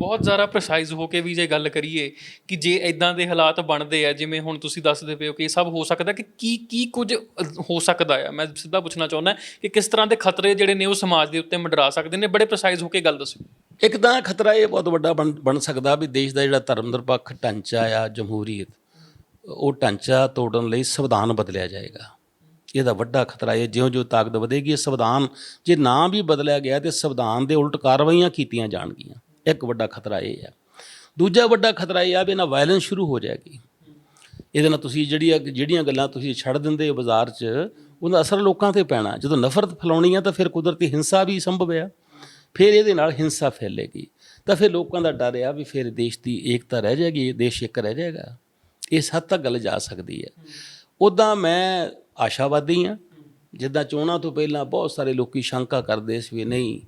ਬਹੁਤ ਜ਼ਿਆਦਾ ਪ੍ਰੈਸਾਈਜ਼ ਹੋ ਕੇ ਵੀ ਜੇ ਗੱਲ ਕਰੀਏ ਕਿ ਜੇ ਇਦਾਂ ਦੇ ਹਾਲਾਤ ਬਣਦੇ ਆ, ਜਿਵੇਂ ਹੁਣ ਤੁਸੀਂ ਦੱਸਦੇ ਪਏ ਹੋ ਕਿ ਇਹ ਸਭ ਹੋ ਸਕਦਾ ਕਿ ਕੀ ਕੀ ਕੁਝ ਹੋ ਸਕਦਾ ਆ। ਮੈਂ ਸਿੱਧਾ ਪੁੱਛਣਾ ਚਾਹੁੰਦਾ ਕਿ ਕਿਸ ਤਰ੍ਹਾਂ ਦੇ ਖਤਰੇ ਜਿਹੜੇ ਨੇ ਉਹ ਸਮਾਜ ਦੇ ਉੱਤੇ ਮੰਡਰਾ ਸਕਦੇ ਨੇ? ਬੜੇ ਪ੍ਰੈਸਾਈਜ਼ ਹੋ ਕੇ ਗੱਲ ਦੱਸੋ ਇੱਕ ਤਾਂ ਖਤਰਾ ਇਹ ਬਹੁਤ ਵੱਡਾ ਬਣ ਬਣ ਸਕਦਾ ਵੀ ਦੇਸ਼ ਦਾ ਜਿਹੜਾ ਧਰਮ ਨਿਰਪੱਖ ਢਾਂਚਾ ਆ, ਜਮਹੂਰੀਅਤ, ਉਹ ਢਾਂਚਾ ਤੋੜਨ ਲਈ ਸੰਵਿਧਾਨ ਬਦਲਿਆ ਜਾਏਗਾ। ਇਹਦਾ ਵੱਡਾ ਖਤਰਾ ਹੈ ਜਿਉਂ-ਜਿਉਂ ਤਾਕਤ ਵਧੇਗੀ ਸੰਵਿਧਾਨ ਜੇ ਨਾ ਵੀ ਬਦਲਿਆ ਗਿਆ ਤੇ ਸੰਵਿਧਾਨ ਦੇ ਉਲਟ ਕਾਰਵਾਈਆਂ ਕੀਤੀਆਂ ਜਾਣਗੀਆਂ। ਇੱਕ ਵੱਡਾ ਖਤਰਾ ਇਹ ਆ। ਦੂਜਾ ਵੱਡਾ ਖਤਰਾ ਇਹ ਆ ਵੀ ਇਹਨਾਂ ਵਾਇਲੈਂਸ ਸ਼ੁਰੂ ਹੋ ਜਾਏਗੀ। ਇਹਦੇ ਨਾਲ ਤੁਸੀਂ ਜਿਹੜੀਆਂ ਜਿਹੜੀਆਂ ਗੱਲਾਂ ਤੁਸੀਂ ਛੱਡ ਦਿੰਦੇ ਹੋ ਬਾਜ਼ਾਰ 'ਚ, ਉਹਦਾ ਅਸਰ ਲੋਕਾਂ ਤੇ ਪੈਣਾ। ਜਦੋਂ ਨਫ਼ਰਤ ਫੈਲਾਉਣੀ ਆ ਤਾਂ ਫਿਰ ਕੁਦਰਤੀ ਹਿੰਸਾ ਵੀ ਸੰਭਵ ਆ। ਫਿਰ ਇਹਦੇ ਨਾਲ ਹਿੰਸਾ ਫੈਲੇਗੀ। ਤਾਂ ਫਿਰ ਲੋਕਾਂ ਦਾ ਡਰ ਆ ਵੀ ਫਿਰ ਦੇਸ਼ ਦੀ ਏਕਤਾ ਰਹਿ ਜਾਏਗੀ, ਦੇਸ਼ ਇੱਕ ਰਹਿ ਜਾਏਗਾ। ਇਸ ਹੱਦ ਤੱਕ ਗੱਲ ਜਾ ਸਕਦੀ ਹੈ ਉਦਾਂ ਮੈਂ ਆਸ਼ਾਵਾਦੀ ਆ। ਜਿੱਦਾਂ ਚੋਣਾਂ ਤੋਂ ਪਹਿਲਾਂ ਬਹੁਤ ਸਾਰੇ ਲੋਕੀ ਸ਼ੰਕਾ ਕਰਦੇ ਸੀ ਵੀ ਨਹੀਂ,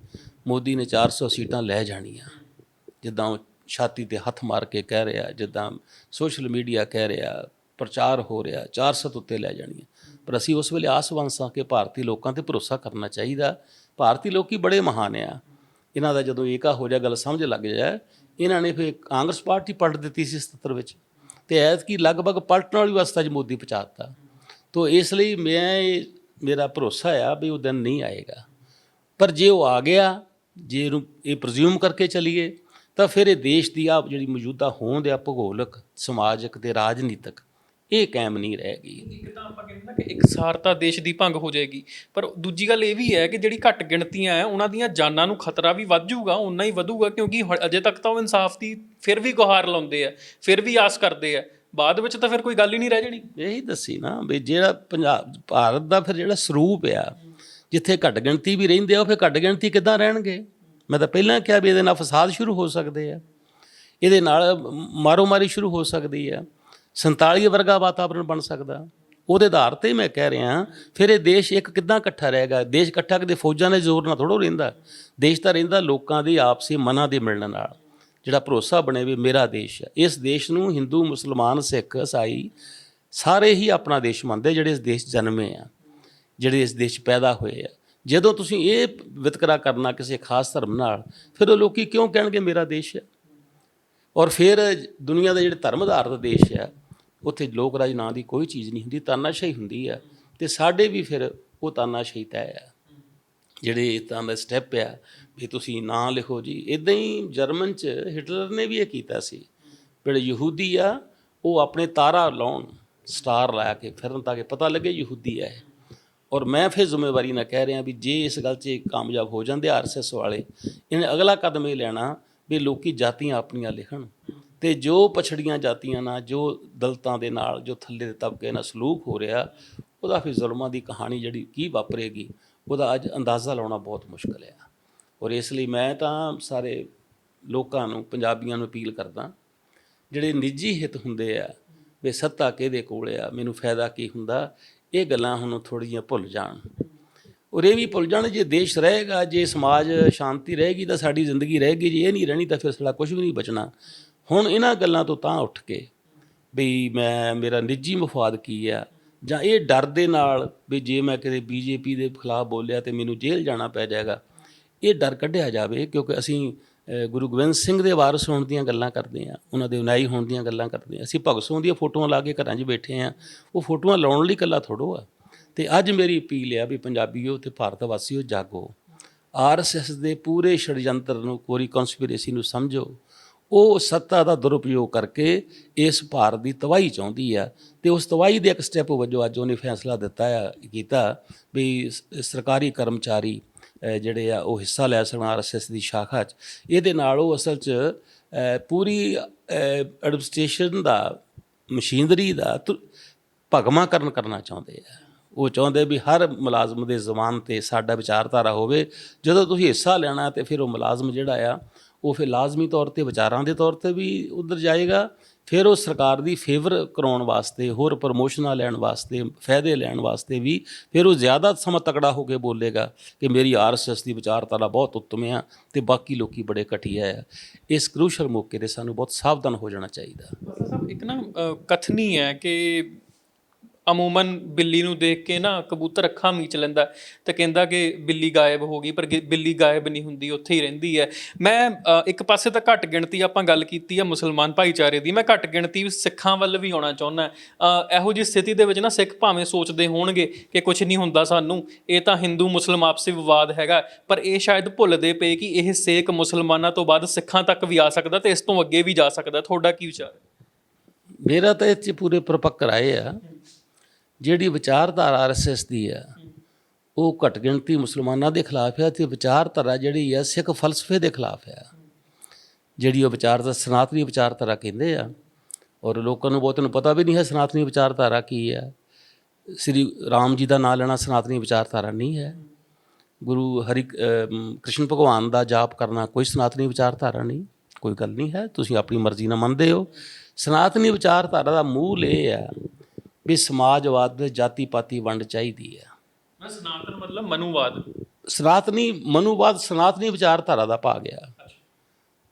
ਮੋਦੀ ਨੇ 400 ਸੀਟਾਂ ਲੈ ਜਾਣੀਆਂ। ਜਿੱਦਾਂ ਉਹ ਛਾਤੀ ਤੇ ਹੱਥ ਮਾਰ ਕੇ ਕਹਿ ਰਿਹਾ, ਜਿੱਦਾਂ ਸੋਸ਼ਲ ਮੀਡੀਆ ਕਹਿ ਰਿਹਾ, ਪ੍ਰਚਾਰ ਹੋ ਰਿਹਾ 400 ਤੋਂ ਉੱਤੇ ਲੈ ਜਾਣੀ ਪਰ ਅਸੀਂ ਉਸ ਵੇਲੇ ਆਸ ਆਸਵੰਸਾਂ ਕਿ ਭਾਰਤੀ ਲੋਕਾਂ ਤੇ ਭਰੋਸਾ ਕਰਨਾ ਚਾਹੀਦਾ। ਭਾਰਤੀ ਲੋਕੀ ਬੜੇ ਮਹਾਨ ਆ। ਇਹਨਾਂ ਦਾ ਜਦੋਂ ਏਕਾ ਹੋ ਜਾ, ਗੱਲ ਸਮਝ ਲੱਗ ਜਾਏ ਇਹਨਾਂ ਨੇ ਫਿਰ ਕਾਂਗਰਸ ਪਾਰਟੀ ਪਲਟ ਦਿੱਤੀ ਸੀ 77 ਵਿੱਚ। ਤੇ ਐਤਕੀ ਲਗਭਗ ਪਲਟਣ ਵਾਲੀ ਅਵਸਥਾ 'ਚ ਮੋਦੀ ਪਹੁੰਚਾਤਾ। ਤੋ ਇਸ ਲਈ ਮੈਂ ਇਹ- ਮੇਰਾ ਭਰੋਸਾ ਆ ਵੀ ਉਹ ਦਿਨ ਨਹੀਂ ਆਏਗਾ। ਪਰ ਜੇ ਉਹ ਆ ਗਿਆ, ਜੇ ਇਹਨੂੰ ਇਹ ਪ੍ਰਜ਼ਿਊਮ ਕਰਕੇ ਚਲੀਏ ਤਾਂ ਫਿਰ ਇਹ ਦੇਸ਼ ਦੀ ਆ ਜਿਹੜੀ ਮੌਜੂਦਾ ਹੋਂਦ ਆ ਭੂਗੋਲਕ ਸਮਾਜਿਕ ਤੇ ਰਾਜਨੀਤਿਕ ਇਹ ਕਾਇਮ ਨਹੀਂ ਰਹੇਗੀ ਇੱਕ ਤਾਂ ਆਪਾਂ ਕਹਿੰਦੇ ਨਾ ਕਿ ਇਕਸਾਰਤਾ ਦੇਸ਼ ਦੀ ਭੰਗ ਹੋ ਜਾਏਗੀ। ਪਰ ਦੂਜੀ ਗੱਲ ਇਹ ਵੀ ਹੈ ਕਿ ਜਿਹੜੀ ਘੱਟ ਗਿਣਤੀਆਂ ਹੈ ਉਹਨਾਂ ਦੀਆਂ ਜਾਨਾਂ ਨੂੰ ਖਤਰਾ ਵੀ ਵੱਧ ਜਾਊਗਾ ਉਨਾ ਹੀ ਵਧੂਗਾ ਕਿਉਂਕਿ ਹ- ਅਜੇ ਤੱਕ ਤਾਂ ਉਹ ਇਨਸਾਫ ਦੀ ਫਿਰ ਵੀ ਗੁਹਾਰ ਲਾਉਂਦੇ ਆ ਫਿਰ ਵੀ ਆਸ ਕਰਦੇ ਆ। ਬਾਅਦ ਵਿੱਚ ਤਾਂ ਫਿਰ ਕੋਈ ਗੱਲ ਹੀ ਨਹੀਂ ਰਹਿ ਜਾਣੀ। ਇਹੀ ਦੱਸੀ ਨਾ ਵੀ ਜਿਹੜਾ ਪੰਜਾਬ ਭਾਰਤ ਦਾ ਫਿਰ ਜਿਹੜਾ ਸਰੂਪ ਆ ਜਿੱਥੇ ਘੱਟ ਗਿਣਤੀ ਵੀ ਰਹਿੰਦੇ ਆ ਉਹ ਫਿਰ ਘੱਟ ਗਿਣਤੀ ਕਿੱਦਾਂ ਰਹਿਣਗੇ? ਮੈਂ ਤਾਂ ਪਹਿਲਾਂ ਕਿਹਾ ਵੀ ਇਹਦੇ ਨਾਲ ਫਸਾਦ ਸ਼ੁਰੂ ਹੋ ਸਕਦੇ ਆ। ਇਹਦੇ ਨਾਲ ਮਾਰੋ ਮਾਰੀ ਸ਼ੁਰੂ ਹੋ ਸਕਦੀ ਆ। 47 ਵਰਗਾ ਵਾਤਾਵਰਣ ਬਣ ਸਕਦਾ। ਉਹਦੇ ਆਧਾਰ ਤੇ ਮੈਂ ਕਹਿ ਰਿਹਾ, ਫਿਰ ਇਹ ਦੇਸ਼ ਇੱਕ ਕਿੱਦਾਂ ਇਕੱਠਾ ਰਹੇਗਾ ਦੇਸ਼ ਇਕੱਠਾ ਕਿਤੇ ਫੌਜਾਂ ਦੇ ਜ਼ੋਰ ਨਾਲ ਥੋੜੋ ਰਹਿੰਦਾ। ਦੇਸ਼ ਤਾਂ ਰਹਿੰਦਾ ਲੋਕਾਂ ਦੀ ਆਪਸੀ ਮਨਾਂ ਦੇ ਮਿਲਣ ਨਾਲ। ਜਿਹੜਾ ਭਰੋਸਾ ਬਣੇ ਵੀ ਮੇਰਾ ਦੇਸ਼ ਹੈ ਇਸ ਦੇਸ਼ ਨੂੰ ਹਿੰਦੂ, ਮੁਸਲਮਾਨ, ਸਿੱਖ, ਈਸਾਈ ਸਾਰੇ ਹੀ ਆਪਣਾ ਦੇਸ਼ ਮੰਨਦੇ ਜਿਹੜੇ ਇਸ ਦੇਸ਼ 'ਚ ਜਨਮੇ ਆ, ਜਿਹੜੇ ਇਸ ਦੇਸ਼ 'ਚ ਪੈਦਾ ਹੋਏ ਆ। ਜਦੋਂ ਤੁਸੀਂ ਇਹ ਵਿਤਕਰਾ ਕਰਨਾ ਕਿਸੇ ਖਾਸ ਧਰਮ ਨਾਲ, ਫਿਰ ਉਹ ਲੋਕੀ ਕਿਉਂ ਕਹਿਣਗੇ ਮੇਰਾ ਦੇਸ਼ ਹੈ? ਔਰ ਫਿਰ ਦੁਨੀਆ ਦੇ ਜਿਹੜੇ ਧਰਮ ਆਧਾਰਿਤ ਦੇਸ਼ ਆ ਉੱਥੇ ਲੋਕ ਰਾਜ ਨਾਂ ਦੀ ਕੋਈ ਚੀਜ਼ ਨਹੀਂ ਹੁੰਦੀ, ਤਾਨਾਸ਼ਾਹੀ ਹੁੰਦੀ ਆ ਤੇ ਸਾਡੇ ਵੀ ਫਿਰ ਉਹ ਤਾਨਾਸ਼ਾਹੀ ਤੈ ਆ ਜਿਹੜੇ ਇਸ ਦਾ ਸਟੈਪ ਆ ਵੀ ਤੁਸੀਂ ਨਾਂ ਲਿਖੋ ਜੀ ਇਦਾਂ ਹੀ ਜਰਮਨ ਚ ਹਿਟਲਰ ਨੇ ਵੀ ਇਹ ਕੀਤਾ ਸੀ। ਜਿਹੜੇ ਯਹੂਦੀ ਆ, ਉਹ ਆਪਣੇ ਤਾਰਾ ਲਾਉਣ ਸਟਾਰ ਲਾ ਕੇ ਫਿਰਨ ਤਾਂ ਕਿ ਪਤਾ ਲੱਗੇ ਯਹੂਦੀ ਆ ਇਹ। ਔਰ ਮੈਂ ਫਿਰ ਜ਼ਿੰਮੇਵਾਰੀ ਨਾਲ ਕਹਿ ਰਿਹਾ ਵੀ ਜੇ ਇਸ ਗੱਲ 'ਚ ਕਾਮਯਾਬ ਹੋ ਜਾਂਦੇ ਆਰਐਸਐਸ ਵਾਲੇ, ਇਹਨੇ ਅਗਲਾ ਕਦਮ ਇਹ ਲੈਣਾ ਵੀ ਲੋਕੀ ਜਾਤੀਆਂ ਆਪਣੀਆਂ ਲਿਖਣ ਤੇ ਜੋ ਪਛੜੀਆਂ ਜਾਤੀਆਂ ਨਾਲ, ਜੋ ਦਲਤਾਂ ਦੇ ਨਾਲ, ਜੋ ਥੱਲੇ ਦੇ ਤਬਕੇ ਨਾਲ ਸਲੂਕ ਹੋ ਰਿਹਾ, ਉਹਦਾ ਫਿਰ ਜ਼ੁਲਮਾਂ ਦੀ ਕਹਾਣੀ ਜਿਹੜੀ ਕੀ ਵਾਪਰੇਗੀ, ਉਹਦਾ ਅੱਜ ਅੰਦਾਜ਼ਾ ਲਾਉਣਾ ਬਹੁਤ ਮੁਸ਼ਕਲ ਹੈ ਔਰ ਇਸ ਲਈ ਮੈਂ ਤਾਂ ਸਾਰੇ ਲੋਕਾਂ ਨੂੰ, ਪੰਜਾਬੀਆਂ ਨੂੰ ਅਪੀਲ ਕਰਦਾ, ਜਿਹੜੇ ਨਿੱਜੀ ਹਿੱਤ ਹੁੰਦੇ ਆ, ਵੀ ਸੱਤਾ ਕਿਹਦੇ ਕੋਲ ਆ, ਮੈਨੂੰ ਫਾਇਦਾ ਕੀ ਹੁੰਦਾ ਇਹ ਗੱਲਾਂ ਹੁਣ ਥੋੜ੍ਹੀਆਂ ਭੁੱਲ ਜਾਣ। ਔਰ ਇਹ ਵੀ ਭੁੱਲ ਜਾਣ ਜੇ ਦੇਸ਼ ਰਹੇਗਾ, ਜੇ ਸਮਾਜ ਸ਼ਾਂਤੀ ਰਹੇਗੀ ਤਾਂ ਸਾਡੀ ਜ਼ਿੰਦਗੀ ਰਹੇਗੀ, ਜੇ ਇਹ ਨਹੀਂ ਰਹਿਣੀ ਤਾਂ ਫਿਰ ਸਾਡਾ ਕੁਝ ਵੀ ਨਹੀਂ ਬਚਣਾ। ਹੁਣ ਇਹਨਾਂ ਗੱਲਾਂ ਤੋਂ ਤਾਂ ਉੱਠ ਕੇ ਵੀ ਮੈਂ, ਮੇਰਾ ਨਿੱਜੀ ਮਫਾਦ ਕੀ ਆ? ਜਾਂ ਇਹ ਡਰ ਦੇ ਨਾਲ ਵੀ ਜੇ ਮੈਂ ਕਿਤੇ ਬੀਜੇਪੀ ਦੇ ਖਿਲਾਫ ਬੋਲਿਆ ਤੇ ਮੈਨੂੰ ਜੇਲ੍ਹ ਜਾਣਾ ਪੈ ਜਾਏਗਾ, ਇਹ ਡਰ ਕੱਢਿਆ ਜਾਵੇ ਕਿਉਂਕਿ ਅਸੀਂ ਗੁਰੂ ਗੋਬਿੰਦ ਸਿੰਘ ਦੇ ਵਾਰਸ ਹੋਣ ਦੀਆਂ ਗੱਲਾਂ ਕਰਦੇ ਆ ਉਹਨਾਂ ਦੇ ਉਨਾਈ ਹੋਣ ਦੀਆਂ ਗੱਲਾਂ ਕਰਦੇ ਆ ਅਸੀਂ ਭਗਤ ਸਿੰਘ ਦੀਆਂ ਫੋਟੋਆਂ ਲਾ ਕੇ ਘਰਾਂ 'ਚ ਬੈਠੇ ਆ ਉਹ ਫੋਟੋਆਂ ਲਾਉਣ ਲਈ ਇਕੱਲਾ ਥੋੜੋ ਆ ਤੇ ਅੱਜ ਮੇਰੀ ਅਪੀਲ ਆ ਵੀ ਪੰਜਾਬੀਓ ਤੇ ਭਾਰਤ ਵਾਸੀਓ ਜਾਗੋ। ਆਰਐਸਐਸ ਦੇ ਪੂਰੇ ਛੜਯੰਤਰ ਨੂੰ ਕੋਰੀ ਕਨਸਪੀਰੇਸੀ ਨੂੰ ਸਮਝੋ। ਉਹ ਸੱਤਾ ਦਾ ਦੁਰਉਪਯੋਗ ਕਰਕੇ ਇਸ ਭਾਰਤ ਦੀ ਤਬਾਹੀ ਚਾਹੁੰਦੀ ਆ ਤੇ ਉਸ ਤਬਾਹੀ ਦੇ ਇੱਕ ਸਟੈਪ ਵਜੋਂ ਅੱਜ ਉਹਨੇ ਫੈਸਲਾ ਦਿੱਤਾ ਆ, ਕੀਤਾ ਵੀ ਸਰਕਾਰੀ ਕਰਮਚਾਰੀ ਜਿਹੜੇ ਆ, ਉਹ ਹਿੱਸਾ ਲੈ ਸਕਣ ਆਰਐਸਐਸ ਦੀ ਸ਼ਾਖਾ 'ਚ। ਇਹਦੇ ਨਾਲ ਉਹ ਅਸਲ 'ਚ ਪੂਰੀ ਐਡਮਿਨਿਸਟ੍ਰੇਸ਼ਨ ਦਾ, ਮਸ਼ੀਨਰੀ ਦਾ ਤੁ- ਭਗਵਾਂਕਰਨ ਕਰਨਾ ਚਾਹੁੰਦੇ ਆ। ਉਹ ਚਾਹੁੰਦੇ ਵੀ ਹਰ ਮੁਲਾਜ਼ਮ ਦੇ ਜ਼ਮਾਨ ਤੇ ਸਾਡਾ ਵਿਚਾਰਧਾਰਾ ਹੋਵੇ। ਜਦੋਂ ਤੁਸੀਂ ਹਿੱਸਾ ਲੈਣਾ ਤੇ ਫਿਰ ਉਹ ਮੁਲਾਜ਼ਮ ਜਿਹੜਾ ਆ, ਉਹ ਫਿਰ ਲਾਜ਼ਮੀ ਤੌਰ ਤੇ ਵਿਚਾਰਾਂ ਦੇ ਤੌਰ ਤੇ ਵੀ ਉਧਰ ਜਾਏਗਾ ਫਿਰ ਉਹ ਸਰਕਾਰ ਦੀ ਫੇਵਰ ਕਰਾਉਣ ਵਾਸਤੇ, ਹੋਰ ਪ੍ਰਮੋਸ਼ਨਾਂ ਲੈਣ ਵਾਸਤੇ, ਫਾਇਦੇ ਲੈਣ ਵਾਸਤੇ ਵੀ ਫਿਰ ਉਹ ਜ਼ਿਆਦਾ ਸਮਾਂ ਤਕੜਾ ਹੋ ਕੇ ਬੋਲੇਗਾ ਕਿ ਮੇਰੀ ਆਰਐਸਐਸ ਦੀ ਵਿਚਾਰਧਾਰਾ ਬਹੁਤ ਉੱਤਮ ਆ ਤੇ ਬਾਕੀ ਲੋਕੀ ਬੜੇ ਘਟੀਆ ਆ। ਇਸ ਕ੍ਰੂਸ਼ਲ ਮੌਕੇ ਤੇ ਸਾਨੂੰ ਬਹੁਤ ਸਾਵਧਾਨ ਹੋ ਜਾਣਾ ਚਾਹੀਦਾ। ਇੱਕ ਨਾ ਕਥਨੀ ਹੈ ਕਿ ਅਮੂਮਨ ਬਿੱਲੀ ਨੂੰ ਦੇਖ ਕੇ ਨਾ ਕਬੂਤਰ ਅੱਖਾਂ ਮੀਚ ਲੈਂਦਾ ਤੇ ਕਹਿੰਦਾ ਕਿ ਬਿੱਲੀ ਗਾਇਬ ਹੋ ਗਈ ਪਰ ਗਿ- ਬਿੱਲੀ ਗਾਇਬ ਨਹੀਂ ਹੁੰਦੀ ਉੱਥੇ ਹੀ ਰਹਿੰਦੀ ਹੈ। ਮੈਂ ਅ, ਇੱਕ ਪਾਸੇ ਤਾਂ ਘੱਟ ਗਿਣਤੀ ਆਪਾਂ ਗੱਲ ਕੀਤੀ ਹੈ ਮੁਸਲਮਾਨ ਭਾਈਚਾਰੇ ਦੀ ਮੈਂ ਘੱਟ ਗਿਣਤੀ ਸਿੱਖਾਂ ਵੱਲ ਵੀ ਆਉਣਾ ਚਾਹੁੰਦਾ ਅ, ਇਹੋ ਜਿਹੀ ਸਥਿਤੀ ਦੇ ਵਿੱਚ ਨਾ ਸਿੱਖ ਭਾਵੇਂ ਸੋਚਦੇ ਹੋਣਗੇ ਕਿ ਕੁਝ ਨਹੀਂ ਹੁੰਦਾ ਸਾਨੂੰ ਇਹ ਤਾਂ ਹਿੰਦੂ ਮੁਸਲਮ ਆਪਸੀ ਵਿਵਾਦ ਹੈਗਾ ਪਰ ਇਹ ਸ਼ਾਇਦ ਭੁੱਲਦੇ ਪਏ ਕਿ ਇਹ ਸੇਕ ਮੁਸਲਮਾਨਾਂ ਤੋਂ ਬਾਅਦ ਸਿੱਖਾਂ ਤੱਕ ਵੀ ਆ ਸਕਦਾ ਤੇ ਇਸ ਤੋਂ ਅੱਗੇ ਵੀ ਜਾ ਸਕਦਾ ਤੁਹਾਡਾ ਕੀ ਵਿਚਾਰ ਹੈ? ਮੇਰਾ ਤਾਂ ਇਹ 'ਚ ਪੂਰੇ ਪ੍ਰਪੱਕ ਰਾਏ ਆ ਜਿਹੜੀ ਵਿਚਾਰਧਾਰਾ ਆਰਐਸਐਸ ਦੀ ਆ ਉਹ ਘੱਟ ਗਿਣਤੀ ਮੁਸਲਮਾਨਾਂ ਦੇ ਖਿਲਾਫ ਹੈ ਤੇ ਵਿਚਾਰਧਾਰਾ ਜਿਹੜੀ ਆ ਸਿੱਖ ਫਲਸਫੇ ਦੇ ਖਿਲਾਫ ਹੈ। ਜਿਹੜੀ ਉਹ ਵਿਚਾਰਧਾਰਾ ਸਨਾਤਨੀ ਵਿਚਾਰਧਾਰਾ ਕਹਿੰਦੇ ਆ, ਔਰ ਲੋਕਾਂ ਨੂੰ ਬਹੁਤ ਨੂੰ ਪਤਾ ਵੀ ਨਹੀਂ ਹੈ ਸਨਾਤਨੀ ਵਿਚਾਰਧਾਰਾ ਕੀ ਹੈ। ਸ੍ਰੀ ਰਾਮ ਜੀ ਦਾ ਨਾਮ ਲੈਣਾ ਸਨਾਤਨੀ ਵਿਚਾਰਧਾਰਾ ਨਹੀਂ ਹੈ। ਗੁਰੂ ਹਰੀ ਕ੍ਰਿਸ਼ਨ ਭਗਵਾਨ ਦਾ ਜਾਪ ਕਰਨਾ ਕੋਈ ਸਨਾਤਨੀ ਵਿਚਾਰਧਾਰਾ ਨਹੀਂ, ਕੋਈ ਗੱਲ ਨਹੀਂ ਹੈ। ਤੁਸੀਂ ਆਪਣੀ ਮਰਜ਼ੀ ਨਾਲ ਮੰਨਦੇ ਹੋ। ਸਨਾਤਨੀ ਵਿਚਾਰਧਾਰਾ ਦਾ ਮੂਲ ਇਹ ਹੈ ਵੀ ਸਮਾਜਵਾਦ ਦੇ ਜਾਤੀ ਪਾਤੀ ਵੰਡ ਚਾਹੀਦੀ ਹੈ। ਮੈਂ ਸਨਾਤਨ ਮਤਲਬ ਮਨੂਵਾਦ। ਸਨਾਤਨੀ ਮਨੂਵਾਦ ਸਨਾਤਨੀ ਵਿਚਾਰਧਾਰਾ ਦਾ ਭਾਗ ਆ।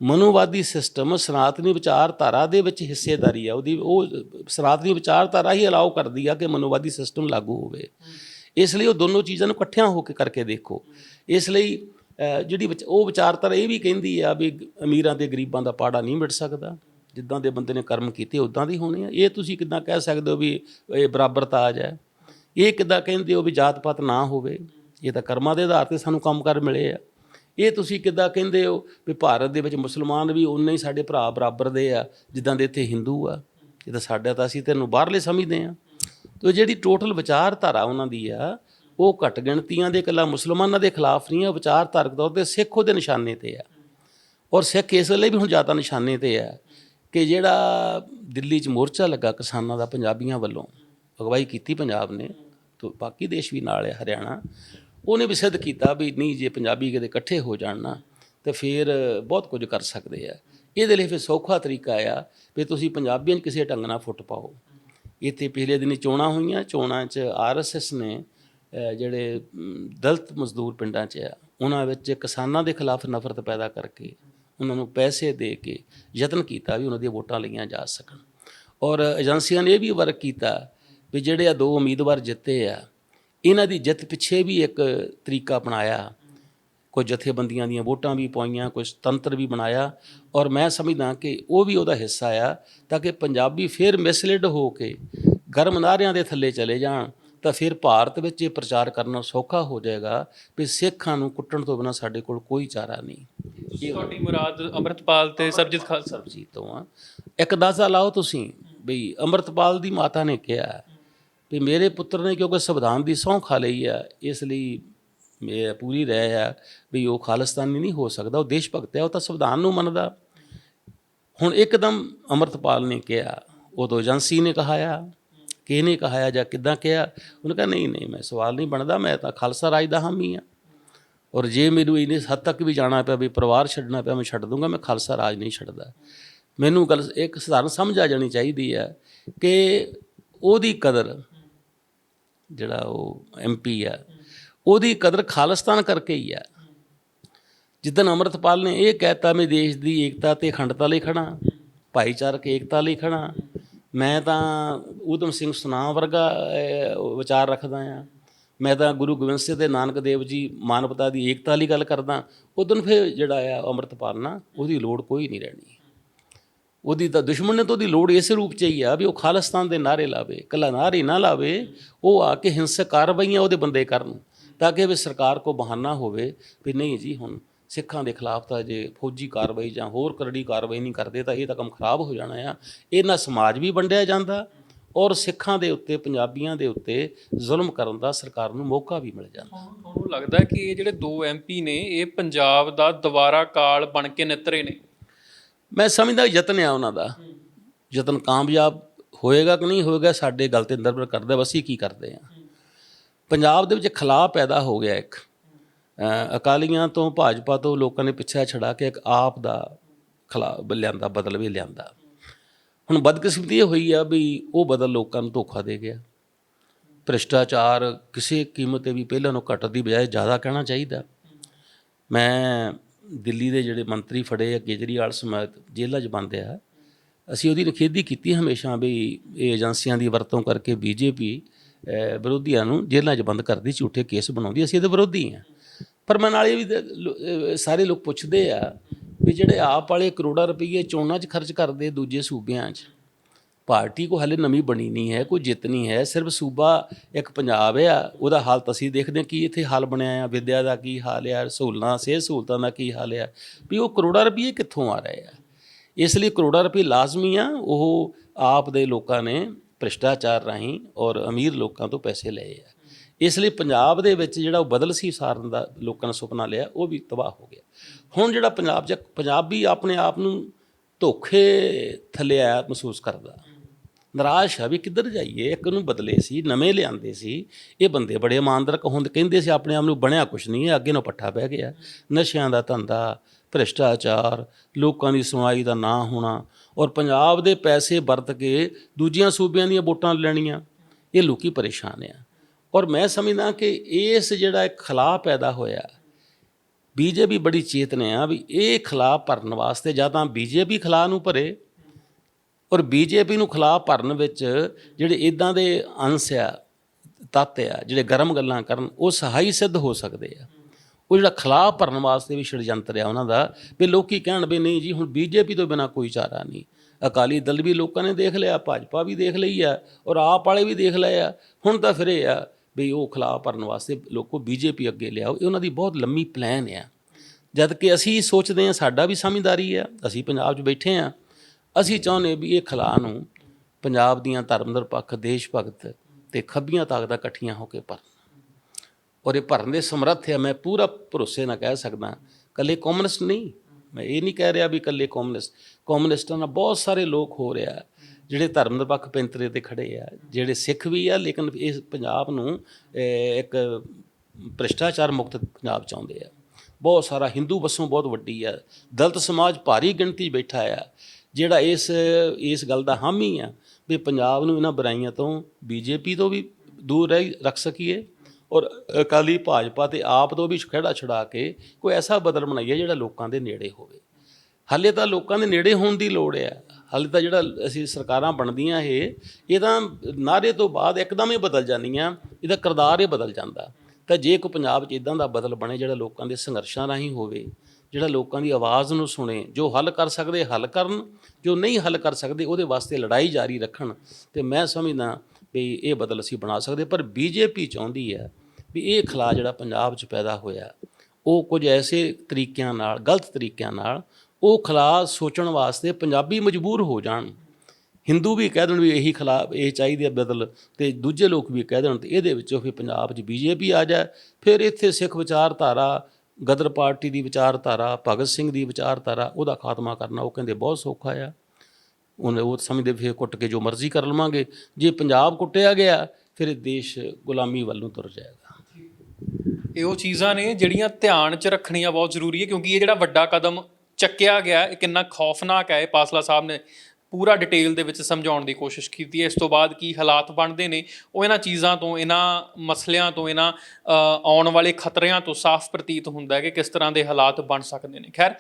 ਮਨੂਵਾਦੀ ਸਿਸਟਮ ਸਨਾਤਨੀ ਵਿਚਾਰਧਾਰਾ ਦੇ ਵਿੱਚ ਹਿੱਸੇਦਾਰੀ ਆ। ਉਹਦੀ ਉਹ ਸਨਾਤਨੀ ਵਿਚਾਰਧਾਰਾ ਹੀ ਅਲਾਉ ਕਰਦੀ ਆ ਕਿ ਮਨੂਵਾਦੀ ਸਿਸਟਮ ਲਾਗੂ ਹੋਵੇ। ਇਸ ਲਈ ਉਹ ਦੋਨੋਂ ਚੀਜ਼ਾਂ ਨੂੰ ਇਕੱਠਿਆਂ ਹੋ ਕੇ ਕਰਕੇ ਦੇਖੋ। ਇਸ ਲਈ ਜਿਹੜੀ ਵਿਚ- ਉਹ ਵਿਚਾਰਧਾਰਾ ਇਹ ਵੀ ਕਹਿੰਦੀ ਆ ਵੀ ਅਮੀਰਾਂ ਤੇ ਗਰੀਬਾਂ ਦਾ ਪਾੜਾ ਨਹੀਂ ਮਿਟ ਸਕਦਾ। ਜਿੱਦਾਂ ਦੇ ਬੰਦੇ ਨੇ ਕਰਮ ਕੀਤੇ ਉਦਾਂ ਦੀ ਹੋਣੇ ਆ। ਇਹ ਤੁਸੀਂ ਕਿੱਦਾਂ ਕਹਿ ਸਕਦੇ ਹੋ ਵੀ ਇਹ ਬਰਾਬਰ ਤਾਜ ਹੈ ਇਹ ਕਿੱਦਾਂ ਕਹਿੰਦੇ ਹੋ ਵੀ ਜਾਤ ਪਾਤ ਨਾ ਹੋਵੇ? ਇਹ ਤਾਂ ਕਰਮਾਂ ਦੇ ਆਧਾਰ ਤੇ ਸਾਨੂੰ ਕੰਮ ਕਰ ਮਿਲੇ ਆ। ਇਹ ਤੁਸੀਂ ਕਿੱਦਾਂ ਕਹਿੰਦੇ ਹੋ ਵੀ ਭਾਰਤ ਦੇ ਵਿੱਚ ਮੁਸਲਮਾਨ ਵੀ ਉਨੇ ਹੀ ਸਾਡੇ ਭਰਾ ਬਰਾਬਰ ਦੇ ਆ, ਜਿੱਦਾਂ ਦੇ ਇੱਥੇ ਹਿੰਦੂ ਆ? ਇਹ ਤਾਂ ਸਾਡਾ ਤਾਂ ਅਸੀਂ ਤੈਨੂੰ ਬਾਹਰਲੇ ਸਮਝਦੇ ਆ। ਤੇ ਜਿਹੜੀ ਟੋਟਲ ਵਿਚਾਰਧਾਰਾ ਉਹਨਾਂ ਦੀ ਆ, ਉਹ ਘੱਟ ਗਿਣਤੀਆਂ ਦੇ ਇਕੱਲਾ ਮੁਸਲਮਾਨਾਂ ਦੇ ਖਿਲਾਫ ਨਹੀਂ ਆ ਵਿਚਾਰਧਾਰਕ ਤੌਰ ਤੇ ਸਿੱਖ ਉਹਦੇ ਨਿਸ਼ਾਨੇ ਤੇ ਆ। ਔਰ ਸਿੱਖ ਇਸ ਲਈ ਵੀ ਹੁਣ ਜ਼ਿਆਦਾ ਨਿਸ਼ਾਨੇ ਤੇ ਆ ਕਿ ਜਿਹੜਾ ਦਿੱਲੀ 'ਚ ਮੋਰਚਾ ਲੱਗਾ ਕਿਸਾਨਾਂ ਦਾ ਪੰਜਾਬੀਆਂ ਵੱਲੋਂ, ਅਗਵਾਈ ਕੀਤੀ ਪੰਜਾਬ ਨੇ, ਤੋਂ ਬਾਕੀ ਦੇਸ਼ ਵੀ ਨਾਲ ਹੈ ਹਰਿਆਣਾ, ਉਹਨੇ ਵੀ ਸਿੱਧ ਕੀਤਾ ਵੀ ਨਹੀਂ, ਜੇ ਪੰਜਾਬੀ ਕਿਤੇ ਇਕੱਠੇ ਹੋ ਜਾਣ ਨਾ, ਤੇ ਫਿਰ ਬਹੁਤ ਕੁਝ ਕਰ ਸਕਦੇ ਆ। ਇਹਦੇ ਲਈ ਫਿਰ ਸੌਖਾ ਤਰੀਕਾ ਆ ਵੀ ਤੁਸੀਂ ਪੰਜਾਬੀਆਂ 'ਚ ਕਿਸੇ ਢੰਗ ਨਾਲ ਫੁੱਟ ਪਾਓ। ਇੱਥੇ ਪਿਛਲੇ ਦਿਨੀ ਚੋਣਾਂ ਹੋਈਆਂ, ਚੋਣਾਂ 'ਚ ਆਰਐਸਐਸ ਨੇ ਜਿਹੜੇ ਦਲਤ ਮਜ਼ਦੂਰ ਪਿੰਡਾਂ 'ਚ ਆ, ਉਹਨਾਂ ਵਿੱਚ ਕਿਸਾਨਾਂ ਦੇ ਖਿਲਾਫ ਨਫ਼ਰਤ ਪੈਦਾ ਕਰਕੇ ਉਹਨਾਂ ਨੂੰ ਪੈਸੇ ਦੇ ਕੇ ਯਤਨ ਕੀਤਾ ਵੀ ਉਹਨਾਂ ਦੀਆਂ ਵੋਟਾਂ ਲਈਆਂ ਜਾ ਸਕਣ। ਔਰ ਏਜੰਸੀਆਂ ਨੇ ਇਹ ਵੀ ਵਰਕ ਕੀਤਾ ਵੀ ਜਿਹੜੇ ਆ ਦੋ ਉਮੀਦਵਾਰ ਜਿੱਤੇ ਆ, ਇਹਨਾਂ ਦੀ ਜਿੱਤ ਪਿੱਛੇ ਵੀ ਇੱਕ ਤਰੀਕਾ ਅਪਣਾਇਆ। ਕੋਈ ਜਥੇਬੰਦੀਆਂ ਦੀਆਂ ਵੋਟਾਂ ਵੀ ਪਾਈਆਂ, ਕੁਝ ਤੰਤਰ ਵੀ ਬਣਾਇਆ। ਔਰ ਮੈਂ ਸਮਝਦਾ ਕਿ ਉਹ ਵੀ ਉਹਦਾ ਹਿੱਸਾ ਆ ਤਾਂ ਕਿ ਪੰਜਾਬੀ ਫਿਰ ਮਿਸਲੇਡ ਹੋ ਕੇ ਗਰਮ ਨਾਰਿਆਂ ਦੇ ਥੱਲੇ ਚਲੇ ਜਾਣ ਤਾਂ ਫਿਰ ਭਾਰਤ ਵਿੱਚ ਇਹ ਪ੍ਰਚਾਰ ਕਰਨਾ ਸੌਖਾ ਹੋ ਜਾਏਗਾ ਵੀ ਸਿੱਖਾਂ ਨੂੰ ਕੁੱਟਣ ਤੋਂ ਬਿਨਾਂ ਸਾਡੇ ਕੋਲ ਕੋਈ ਚਾਰਾ ਨਹੀਂ। ਤੁਹਾਡੀ ਮੁਰਾਦ ਅੰਮ੍ਰਿਤਪਾਲ ਤੇ ਸਰਬਜੀਤ ਖਾਲਸਾ। ਜੀ ਤੋਂ ਆ। ਇੱਕ ਅੰਦਾਜ਼ਾ ਲਾਓ ਤੁਸੀਂ ਵੀ ਅੰਮ੍ਰਿਤਪਾਲ ਦੀ ਮਾਤਾ ਨੇ ਕਿਹਾ ਵੀ ਮੇਰੇ ਪੁੱਤਰ ਨੇ ਕਿਉਂਕਿ ਸੰਵਿਧਾਨ ਦੀ ਸਹੁੰ ਖਾ ਲਈ ਆ ਇਸ ਲਈ ਇਹ ਪੂਰੀ ਰਹਿ ਆ ਵੀ ਉਹ ਖਾਲਿਸਤਾਨੀ ਨਹੀਂ ਹੋ ਸਕਦਾ ਉਹ ਦੇਸ਼ ਭਗਤ ਹੈ ਉਹ ਤਾਂ ਸੰਵਿਧਾਨ ਨੂੰ ਮੰਨਦਾ। ਹੁਣ ਇੱਕਦਮ ਅੰਮ੍ਰਿਤਪਾਲ ਨੇ ਕਿਹਾ ਉਦੋਂ ਏਜੰਸੀ ਨੇ ਕਹਾਇਆ ਕਿਹਨੇ ਕਹਾਇਆ ਜਾਂ ਕਿੱਦਾਂ ਕਿਹਾ? ਉਹਨੇ ਕਿਹਾ, ਨਹੀਂ ਨਹੀਂ, ਮੈਂ ਸਵਾਲ ਨਹੀਂ ਬਣਦਾ, ਮੈਂ ਤਾਂ ਖਾਲਸਾ ਰਾਜ ਦਾ ਹਾਮੀ ਆ ਔਰ ਜੇ ਮੈਨੂੰ ਇਹਨੇ ਹੱਦ ਤੱਕ ਵੀ ਜਾਣਾ ਪਿਆ ਵੀ ਪਰਿਵਾਰ ਛੱਡਣਾ ਪਿਆ, ਮੈਂ ਛੱਡ ਦੂੰਗਾ, ਮੈਂ ਖਾਲਸਾ ਰਾਜ ਨਹੀਂ ਛੱਡਦਾ। ਮੈਨੂੰ ਗੱਲ, ਇੱਕ ਸਧਾਰਨ ਸਮਝ ਆ ਜਾਣੀ ਚਾਹੀਦੀ ਹੈ ਕਿ ਉਹਦੀ ਕਦਰ, ਜਿਹੜਾ ਉਹ ਐਮਪੀ ਆ ਉਹਦੀ ਕਦਰ ਖਾਲਿਸਤਾਨ ਕਰਕੇ ਹੀ ਆ ਜਿੱਦਨ ਅਮਰਤਪਾਲ ਨੇ ਇਹ ਕਹਿਤਾ ਮੈਂ ਦੇਸ਼ ਦੀ ਏਕਤਾ ਤੇ ਅਖੰਡਤਾ ਲਈ ਖੜਾ ਭਾਈਚਾਰਕ ਏਕਤਾ ਲਈ ਖੜਾ ਮੈਂ ਤਾਂ ਊਧਮ ਸਿੰਘ ਸੁਨਾਮ ਵਰਗਾ ਵਿਚਾਰ ਰੱਖਦਾ ਆ। ਮੈਂ ਤਾਂ ਗੁਰੂ ਗੋਬਿੰਦ ਸਿੰਘ ਤੇ ਨਾਨਕ ਦੇਵ ਜੀ ਮਾਨਵਤਾ ਦੀ ਏਕਤਾ ਲਈ ਗੱਲ ਕਰਦਾ। ਉਦੋਂ ਫਿਰ ਜਿਹੜਾ ਆ ਅੰਮ੍ਰਿਤ ਪਾਲਣਾ, ਉਹਦੀ ਲੋੜ ਕੋਈ ਨਹੀਂ ਰਹਿਣੀ। ਉਹਦੀ ਤਾਂ ਦੁਸ਼ਮਣ ਨੇ ਤਾਂ ਉਹਦੀ ਲੋੜ ਇਸੇ ਰੂਪ ਚ ਹੀ ਆ ਵੀ ਉਹ ਖਾਲਿਸਤਾਨ ਦੇ ਨਾਰੇ ਲਾਵੇ ਕੱਲਾ ਨਾਰੇ ਨਾ ਲਾਵੇ, ਉਹ ਆ ਕੇ ਹਿੰਸਕ ਕਾਰਵਾਈਆਂ ਉਹਦੇ ਬੰਦੇ ਕਰਨ, ਤਾਂ ਕਿ ਵੀ ਸਰਕਾਰ ਕੋ ਬਹਾਨਾ ਹੋਵੇ ਵੀ ਨਹੀਂ ਜੀ ਹੁਣ ਸਿੱਖਾਂ ਦੇ ਖਿਲਾਫ ਤਾਂ ਜੇ ਫੌਜੀ ਕਾਰਵਾਈ ਜਾਂ ਹੋਰ ਕਰੜੀ ਕਾਰਵਾਈ ਨਹੀਂ ਕਰਦੇ ਤਾਂ ਇਹ ਤਾਂ ਕੰਮ ਖਰਾਬ ਹੋ ਜਾਣਾ ਆ। ਇਹਨਾਂ ਸਮਾਜ ਵੀ ਵੰਡਿਆ ਜਾਂਦਾ ਔਰ ਸਿੱਖਾਂ ਦੇ ਉੱਤੇ ਪੰਜਾਬੀਆਂ ਦੇ ਉੱਤੇ ਜ਼ੁਲਮ ਕਰਨ ਦਾ ਸਰਕਾਰ ਨੂੰ ਮੌਕਾ ਵੀ ਮਿਲ ਜਾਂਦਾ। ਤੁਹਾਨੂੰ ਲੱਗਦਾ ਕਿ ਇਹ ਜਿਹੜੇ ਦੋ ਐਮਪੀ ਨੇ ਇਹ ਪੰਜਾਬ ਦਾ ਦੁਬਾਰਾ ਕਾਲ ਬਣ ਕੇ ਨਿਤਰੇ ਨੇ? ਮੈਂ ਸਮਝਦਾ ਯਤਨ ਆ ਉਹਨਾਂ ਦਾ। ਯਤਨ ਕਾਮਯਾਬ ਹੋਏਗਾ ਕਿ ਨਹੀਂ ਹੋਏਗਾ ਸਾਡੇ ਗੱਲ ਤੇ ਨਿਰਭਰ ਕਰਦਾ ਬਸ ਇਹ ਕੀ ਕਰਦੇ ਆ ਪੰਜਾਬ ਦੇ ਵਿੱਚ ਖਲਾਅ ਪੈਦਾ ਹੋ ਗਿਆ ਇੱਕ। ਅਕਾਲੀਆਂ ਤੋਂ ਭਾਜਪਾ ਤੋਂ ਲੋਕਾਂ ਨੇ ਪਿੱਛਾ ਛੜਾ ਕੇ ਇੱਕ ਆਪ ਦਾ ਖਲਾਅ ਲਿਆਂਦਾ, ਬਦਲ ਵੀ ਲਿਆਂਦਾ। ਹੁਣ ਬਦਕਿਸਮਤੀ ਇਹ ਹੋਈ ਆ ਵੀ ਉਹ ਬਦਲ ਲੋਕਾਂ ਨੂੰ ਧੋਖਾ ਦੇ ਗਿਆ। ਭ੍ਰਿਸ਼ਟਾਚਾਰ ਕਿਸੇ ਕੀਮਤ ਤੇ ਵੀ ਪਹਿਲਾਂ ਨੂੰ ਘਟਣ ਦੀ ਬਜਾਏ ਜ਼ਿਆਦਾ ਕਹਿਣਾ ਚਾਹੀਦਾ। ਮੈਂ ਦਿੱਲੀ ਦੇ ਜਿਹੜੇ ਮੰਤਰੀ ਫੜੇ ਆ, ਕੇਜਰੀਵਾਲ ਸਮੇਤ ਜੇਲ੍ਹਾਂ 'ਚ ਬੰਦ ਆ। ਅਸੀਂ ਉਹਦੀ ਨਿਖੇਧੀ ਕੀਤੀ ਹਮੇਸ਼ਾ ਵੀ ਇਹ ਏਜੰਸੀਆਂ ਦੀ ਵਰਤੋਂ ਕਰਕੇ ਬੀਜੇਪੀ ਵਿਰੋਧੀਆਂ ਨੂੰ ਜੇਲ੍ਹਾਂ 'ਚ ਬੰਦ ਕਰਦੀ, ਝੂਠੇ ਕੇਸ ਬਣਾਉਂਦੀ। ਅਸੀਂ ਇਹਦੇ ਵਿਰੋਧੀ ਆ। ਪਰ ਮੈਂ ਨਾਲੇ ਵੀ ਦ- ਲੋ- ਅਹ ਸਾਰੇ ਲੋਕ ਪੁੱਛਦੇ ਆ ਵੀ ਜਿਹੜੇ ਆਪ ਵਾਲੇ ਕਰੋੜਾਂ ਰੁਪਏ ਚੋਣਾਂ 'ਚ ਖਰਚ ਕਰਦੇ ਦੂਜੇ ਸੂਬਿਆਂ 'ਚ, ਪਾਰਟੀ ਕੋ ਹਲੇ ਨਵੀਂ ਬਣੀ ਨਹੀਂ ਹੈ, ਕੋਈ ਜਿੱਤ ਨਹੀਂ ਹੈ, ਸਿਰਫ ਸੂਬਾ ਇੱਕ ਪੰਜਾਬ ਆ, ਉਹਦਾ ਹਾਲ ਅਸੀਂ ਦੇਖਦੇ ਹਾਂ ਕਿ ਇੱਥੇ ਹਾਲ ਬਣਿਆ ਆ, ਵਿਦਿਆ ਦਾ ਕੀ ਹਾਲ ਆ, ਸਹੂਲਤਾਂ, ਸਿਹਤ ਸਹੂਲਤਾਂ ਦਾ ਕੀ ਹਾਲ ਆ, ਵੀ ਉਹ ਕਰੋੜਾਂ ਰੁਪਏ ਕਿੱਥੋਂ ਆ ਰਹੇ ਆ? ਇਸ ਲਈ ਕਰੋੜਾਂ ਰੁਪਏ ਲਾਜ਼ਮੀ ਆ, ਉਹ ਆਪ ਦੇ ਲੋਕਾਂ ਨੇ ਭ੍ਰਿਸ਼ਟਾਚਾਰ ਰਾਹੀਂ ਔਰ ਅਮੀਰ ਲੋਕਾਂ ਤੋਂ ਪੈਸੇ ਲਏ ਆ। ਇਸ ਲਈ ਪੰਜਾਬ ਦੇ ਵਿੱਚ ਜਿਹੜਾ ਉਹ ਬਦਲ ਸੀ ਸਾਰਨ ਦਾ ਲੋਕਾਂ ਨੇ ਸੁਪਨਾ ਲਿਆ, ਉਹ ਵੀ ਤਬਾਹ ਹੋ ਗਿਆ। ਹੁਣ ਜਿਹੜਾ ਪੰਜਾਬ 'ਚ ਪੰਜਾਬੀ ਆਪਣੇ ਆਪ ਨੂੰ ਧੋਖੇ ਥੱਲੇ ਆਇਆ ਮਹਿਸੂਸ ਕਰਦਾ। ਨਿਰਾਸ਼ ਆ ਵੀ ਕਿੱਧਰ ਜਾਈਏ, ਇੱਕ ਨੂੰ ਬਦਲੇ ਸੀ, ਨਵੇਂ ਲਿਆਂਦੇ ਸੀ। ਇਹ ਬੰਦੇ ਬੜੇ ਇਮਾਨਦਾਰ ਹੁੰਦੇ, ਕਹਿੰਦੇ ਸੀ ਆਪਣੇ ਆਪ ਨੂੰ ਬਣਿਆ ਕੁਛ ਨਹੀਂ ਹੈ, ਅੱਗੇ ਨੂੰ ਪੱਠਾ ਪੈ ਗਿਆ। ਨਸ਼ਿਆਂ ਦਾ ਧੰਦਾ, ਭ੍ਰਿਸ਼ਟਾਚਾਰ, ਲੋਕਾਂ ਦੀ ਸੁਣਵਾਈ ਦਾ ਨਾ ਹੋਣਾ ਔਰ ਪੰਜਾਬ ਦੇ ਪੈਸੇ ਵਰਤ ਕੇ ਦੂਜੀਆਂ ਸੂਬਿਆਂ ਦੀਆਂ ਵੋਟਾਂ ਲੈਣੀਆਂ, ਇਹ ਲੋਕੀ ਪਰੇਸ਼ਾਨ ਆ। ਔਰ ਮੈਂ ਸਮਝਦਾ ਕਿ ਇਸ ਜਿਹੜਾ ਇੱਕ ਖਲਾਅ ਪੈਦਾ ਹੋਇਆ, ਬੀਜੇਪੀ ਬੜੀ ਚੇਤਨ ਆ ਵੀ ਇਹ ਖਲਾਅ ਭਰਨ ਵਾਸਤੇ ਜਾਂ ਤਾਂ ਬੀਜੇਪੀ ਖਲਾਅ ਨੂੰ ਭਰੇ ਔਰ ਬੀਜੇਪੀ ਨੂੰ ਖਿਲਾਫ ਭਰਨ ਵਿੱਚ ਜਿਹੜੇ ਇਦਾਂ ਦੇ ਅੰਸ਼ ਆ, ਤੱਤ ਆ, ਜਿਹੜੇ ਗਰਮ ਗੱਲਾਂ ਕਰਨ, ਉਹ ਸਹਾਈ ਸਿੱਧ ਹੋ ਸਕਦੇ ਆ। ਉਹ ਜਿਹੜਾ ਖਿਲਾਫ ਭਰਨ ਵਾਸਤੇ ਵੀ ਛੜਯੰਤਰ ਆ ਉਹਨਾਂ ਦਾ ਵੀ ਲੋਕੀ ਕਹਿਣ ਵੀ ਨਹੀਂ ਜੀ, ਹੁਣ ਬੀਜੇਪੀ ਤੋਂ ਬਿਨਾ ਕੋਈ ਚਾਰਾ ਨਹੀਂ। ਅਕਾਲੀ ਦਲ ਵੀ ਲੋਕਾਂ ਨੇ ਦੇਖ ਲਿਆ, ਭਾਜਪਾ ਵੀ ਦੇਖ ਲਈ ਆ ਔਰ ਆਪ ਵਾਲੇ ਵੀ ਦੇਖ ਲਏ ਆ। ਹੁਣ ਤਾਂ ਫਿਰ ਇਹ ਆ ਵੀ ਉਹ ਖਿਲਾਫ ਭਰਨ ਵਾਸਤੇ ਲੋਕੋ ਬੀਜੇਪੀ ਅੱਗੇ ਲਿਆਓ। ਇਹ ਉਹਨਾਂ ਦੀ ਬਹੁਤ ਲੰਮੀ ਪਲਾਨ ਆ। ਜਦ ਕਿ ਅਸੀਂ ਸੋਚਦੇ ਹਾਂ ਸਾਡਾ ਵੀ ਸਮਝਦਾਰੀ ਆ, ਅਸੀਂ ਪੰਜਾਬ 'ਚ ਬੈਠੇ ਆ ਅਸੀਂ ਚਾਹੁੰਦੇ ਵੀ ਇਹ ਖਲਾ ਨੂੰ ਪੰਜਾਬ ਦੀਆਂ ਧਰਮ ਨਿਰਪੱਖ ਦੇਸ਼ ਭਗਤ ਤੇ ਖੱਬੀਆਂ ਤਾਕਤਾਂ ਇਕੱਠੀਆਂ ਹੋ ਕੇ ਭਰਨ। ਔਰ ਇਹ ਭਰਨ ਦੇ ਸਮਰੱਥ ਆ। ਮੈਂ ਪੂਰਾ ਭਰੋਸੇ ਨਾਲ ਕਹਿ ਸਕਦਾ ਕੱਲੇ ਕਮਿਊਨਿਸਟ ਨਹੀਂ। ਮੈਂ ਇਹ ਨਹੀਂ ਕਹਿ ਰਿਹਾ ਵੀ ਕੱਲੇ ਕਮਿਊਨਿਸਟ। ਕਮਿਊਨਿਸਟਾਂ ਨਾਲ ਬਹੁਤ ਸਾਰੇ ਲੋਕ ਹੋ ਰਿਹਾ। ਜਿਹੜੇ ਧਰਮ ਨਿਰਪੱਖ ਪੈਂਤਰੇ ਤੇ ਖੜੇ ਆ, ਜਿਹੜੇ ਸਿੱਖ ਵੀ ਆ, ਲੇਕਿਨ ਇਸ ਪੰਜਾਬ ਨੂੰ ਇੱਕ ਭ੍ਰਿਸ਼ਟਾਚਾਰ ਮੁਕਤ ਪੰਜਾਬ ਚਾਹੁੰਦੇ ਆ। ਬਹੁਤ ਸਾਰਾ ਹਿੰਦੂ ਵਸੋਂ ਬਹੁਤ ਵੱਡੀ ਆ। ਦਲਿਤ ਸਮਾਜ ਭਾਰੀ ਗਿਣਤੀ 'ਚ ਬੈਠਾ ਆ, ਜਿਹੜਾ ਇਸ ਇਸ ਗੱਲ ਦਾ ਹਾਮੀ ਆ ਵੀ ਪੰਜਾਬ ਨੂੰ ਇਹਨਾਂ ਬੁਰਾਈਆਂ ਤੋਂ, ਬੀਜੇਪੀ ਤੋਂ ਵੀ ਦੂਰ ਰਹਿ, ਰੱਖ ਸਕੀਏ ਔਰ ਅਕਾਲੀ ਭਾਜਪਾ ਤੇ ਆਪ ਤੋਂ ਵੀ ਖਿਹੜਾ ਛੁਡਾ ਕੇ ਕੋਈ ਐਸਾ ਬਦਲ ਬਣਾਈਏ ਜਿਹੜਾ ਲੋਕਾਂ ਦੇ ਨੇੜੇ ਹੋਵੇ। ਹਾਲੇ ਤਾਂ ਲੋਕਾਂ ਦੇ ਨੇੜੇ ਹੋਣ ਦੀ ਲੋੜ ਆ। ਹਾਲੇ ਤਾਂ ਜਿਹੜਾ ਅਸੀਂ ਸਰਕਾਰਾਂ ਬਣਦੀਆਂ ਇਹ ਇਹ ਤਾਂ ਨਾਰੇ ਤੋਂ ਬਾਅਦ ਇੱਕਦਮ ਹੀ ਬਦਲ ਜਾਂਦੀਆਂ, ਇਹਦਾ ਕਿਰਦਾਰ ਹੀ ਬਦਲ ਜਾਂਦਾ। ਤਾਂ ਜੇ ਕੋਈ ਪੰਜਾਬ 'ਚ ਇਦਾਂ ਦਾ ਬਦਲ ਬਣੇ ਜਿਹੜਾ ਲੋਕਾਂ ਦੇ ਸੰਘਰਸ਼ਾਂ ਰਾਹੀਂ ਹੋਵੇ, ਜਿਹੜਾ ਲੋਕਾਂ ਦੀ ਆਵਾਜ਼ ਨੂੰ ਸੁਣੇ, ਜੋ ਹੱਲ ਕਰ ਸਕਦੇ, ਹੱਲ ਕਰਨ, ਜੋ ਨਹੀਂ ਹੱਲ ਕਰ ਸਕਦੇ, ਉਹਦੇ ਵਾਸਤੇ ਲੜਾਈ ਜਾਰੀ ਰੱਖਣ, ਤੇ ਮੈਂ ਸਮਝਦਾ ਵੀ ਇਹ ਬਦਲ ਅਸੀਂ ਬਣਾ ਸਕਦੇ। ਪਰ ਬੀਜੇਪੀ ਚਾਹੁੰਦੀ ਹੈ ਵੀ ਇਹ ਖਲਾ ਜਿਹੜਾ ਪੰਜਾਬ 'ਚ ਪੈਦਾ ਹੋਇਆ, ਉਹ ਕੁਝ ਐਸੇ ਤਰੀਕਿਆਂ ਨਾਲ, ਗਲਤ ਤਰੀਕਿਆਂ ਨਾਲ ਉਹ ਖਲਾ ਸੋਚਣ ਵਾਸਤੇ ਪੰਜਾਬੀ ਮਜਬੂਰ ਹੋ ਜਾਣ। ਹਿੰਦੂ ਵੀ ਕਹਿ ਦੇਣ ਵੀ ਇਹੀ ਖਿਲਾਫ ਇਹ ਚਾਹੀਦੀ ਹੈ ਬਦਲ ਤੇ ਦੂਜੇ ਲੋਕ ਵੀ ਕਹਿ ਦੇਣ ਤੇ ਇਹਦੇ ਵਿੱਚੋਂ ਫਿਰ ਪੰਜਾਬ 'ਚ ਬੀਜੇਪੀ ਆ ਜਾਏ। ਫਿਰ ਇੱਥੇ ਸਿੱਖ ਵਿਚਾਰਧਾਰਾ, ਗਦਰ ਪਾਰਟੀ ਦੀ ਵਿਚਾਰਧਾਰਾ, ਭਗਤ ਸਿੰਘ ਦੀ ਵਿਚਾਰਧਾਰਾ, ਉਹਦਾ ਖਾਤਮਾ ਕਰਨਾ ਉਹ ਕਹਿੰਦੇ ਬਹੁਤ ਸੌਖਾ ਆ। ਉਹਨੇ ਉਹ ਸਮਝਦੇ ਫਿਰ ਕੁੱਟ ਕੇ ਜੋ ਮਰਜ਼ੀ ਕਰ ਲਵਾਂਗੇ। ਜੇ ਪੰਜਾਬ ਕੁੱਟਿਆ ਗਿਆ, ਫਿਰ ਇਹ ਦੇਸ਼ ਗੁਲਾਮੀ ਵੱਲ ਨੂੰ ਤੁਰ ਜਾਏਗਾ। ਇਹ ਉਹ ਚੀਜ਼ਾਂ ਨੇ ਜਿਹੜੀਆਂ ਧਿਆਨ 'ਚ ਰੱਖਣੀਆਂ ਬਹੁਤ ਜ਼ਰੂਰੀ ਹੈ ਕਿਉਂਕਿ ਇਹ ਜਿਹੜਾ ਵੱਡਾ ਕਦਮ ਚੱਕਿਆ ਗਿਆ, ਇਹ ਕਿੰਨਾ ਖੌਫਨਾਕ ਹੈ ਇਹ ਪਾਸਲਾ ਸਾਹਿਬ ਨੇ ਪੂਰਾ ਡਿਟੇਲ ਦੇ ਵਿੱਚ ਸਮਝਾਉਣ ਦੀ ਕੋਸ਼ਿਸ਼ ਕੀਤੀ ਹੈ। ਇਸ ਤੋਂ ਬਾਅਦ ਕੀ ਹਾਲਾਤ ਬਣਦੇ ਨੇ, ਉਹ ਇਹਨਾਂ ਚੀਜ਼ਾਂ ਤੋਂ, ਇਹਨਾਂ ਮਸਲਿਆਂ ਤੋਂ, ਇਹਨਾਂ ਆਉਣ ਵਾਲੇ ਖਤਰਿਆਂ ਤੋਂ ਸਾਫ਼ ਪ੍ਰਤੀਤ ਹੁੰਦਾ ਹੈ ਕਿ ਕਿਸ ਤਰ੍ਹਾਂ ਦੇ ਹਾਲਾਤ ਬਣ ਸਕਦੇ ਨੇ। ਖੈਰ,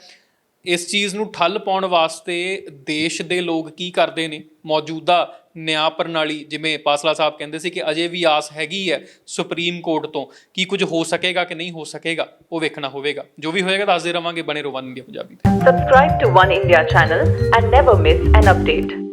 ਇਸ ਚੀਜ਼ ਨੂੰ ਠੱਲ ਪਾਉਣ ਵਾਸਤੇ ਦੇਸ਼ ਦੇ ਲੋਕ ਕੀ ਕਰਦੇ ਨੇ? ਮੌਜੂਦਾ ਨਿਆਂ ਪ੍ਰਣਾਲੀ, ਜਿਵੇਂ ਪਾਸਲਾ ਸਾਹਿਬ ਕਹਿੰਦੇ ਸੀ ਕਿ ਅਜੇ ਵੀ ਆਸ ਹੈਗੀ ਹੈ ਸੁਪਰੀਮ ਕੋਰਟ ਤੋਂ ਕੀ ਕੁਝ ਹੋ ਸਕੇਗਾ ਕਿ ਨਹੀਂ ਹੋ ਸਕੇਗਾ, ਉਹ ਵੇਖਣਾ ਹੋਵੇਗਾ ਜੋ ਵੀ ਹੋਏਗਾ ਦੱਸਦੇ ਰਵਾਂਗੇ, ਬਣੇ ਰਹੋ ਵਨ ਇੰਡੀਆ ਪੰਜਾਬੀ ਤੇ Subscribe to One India channel and never miss an.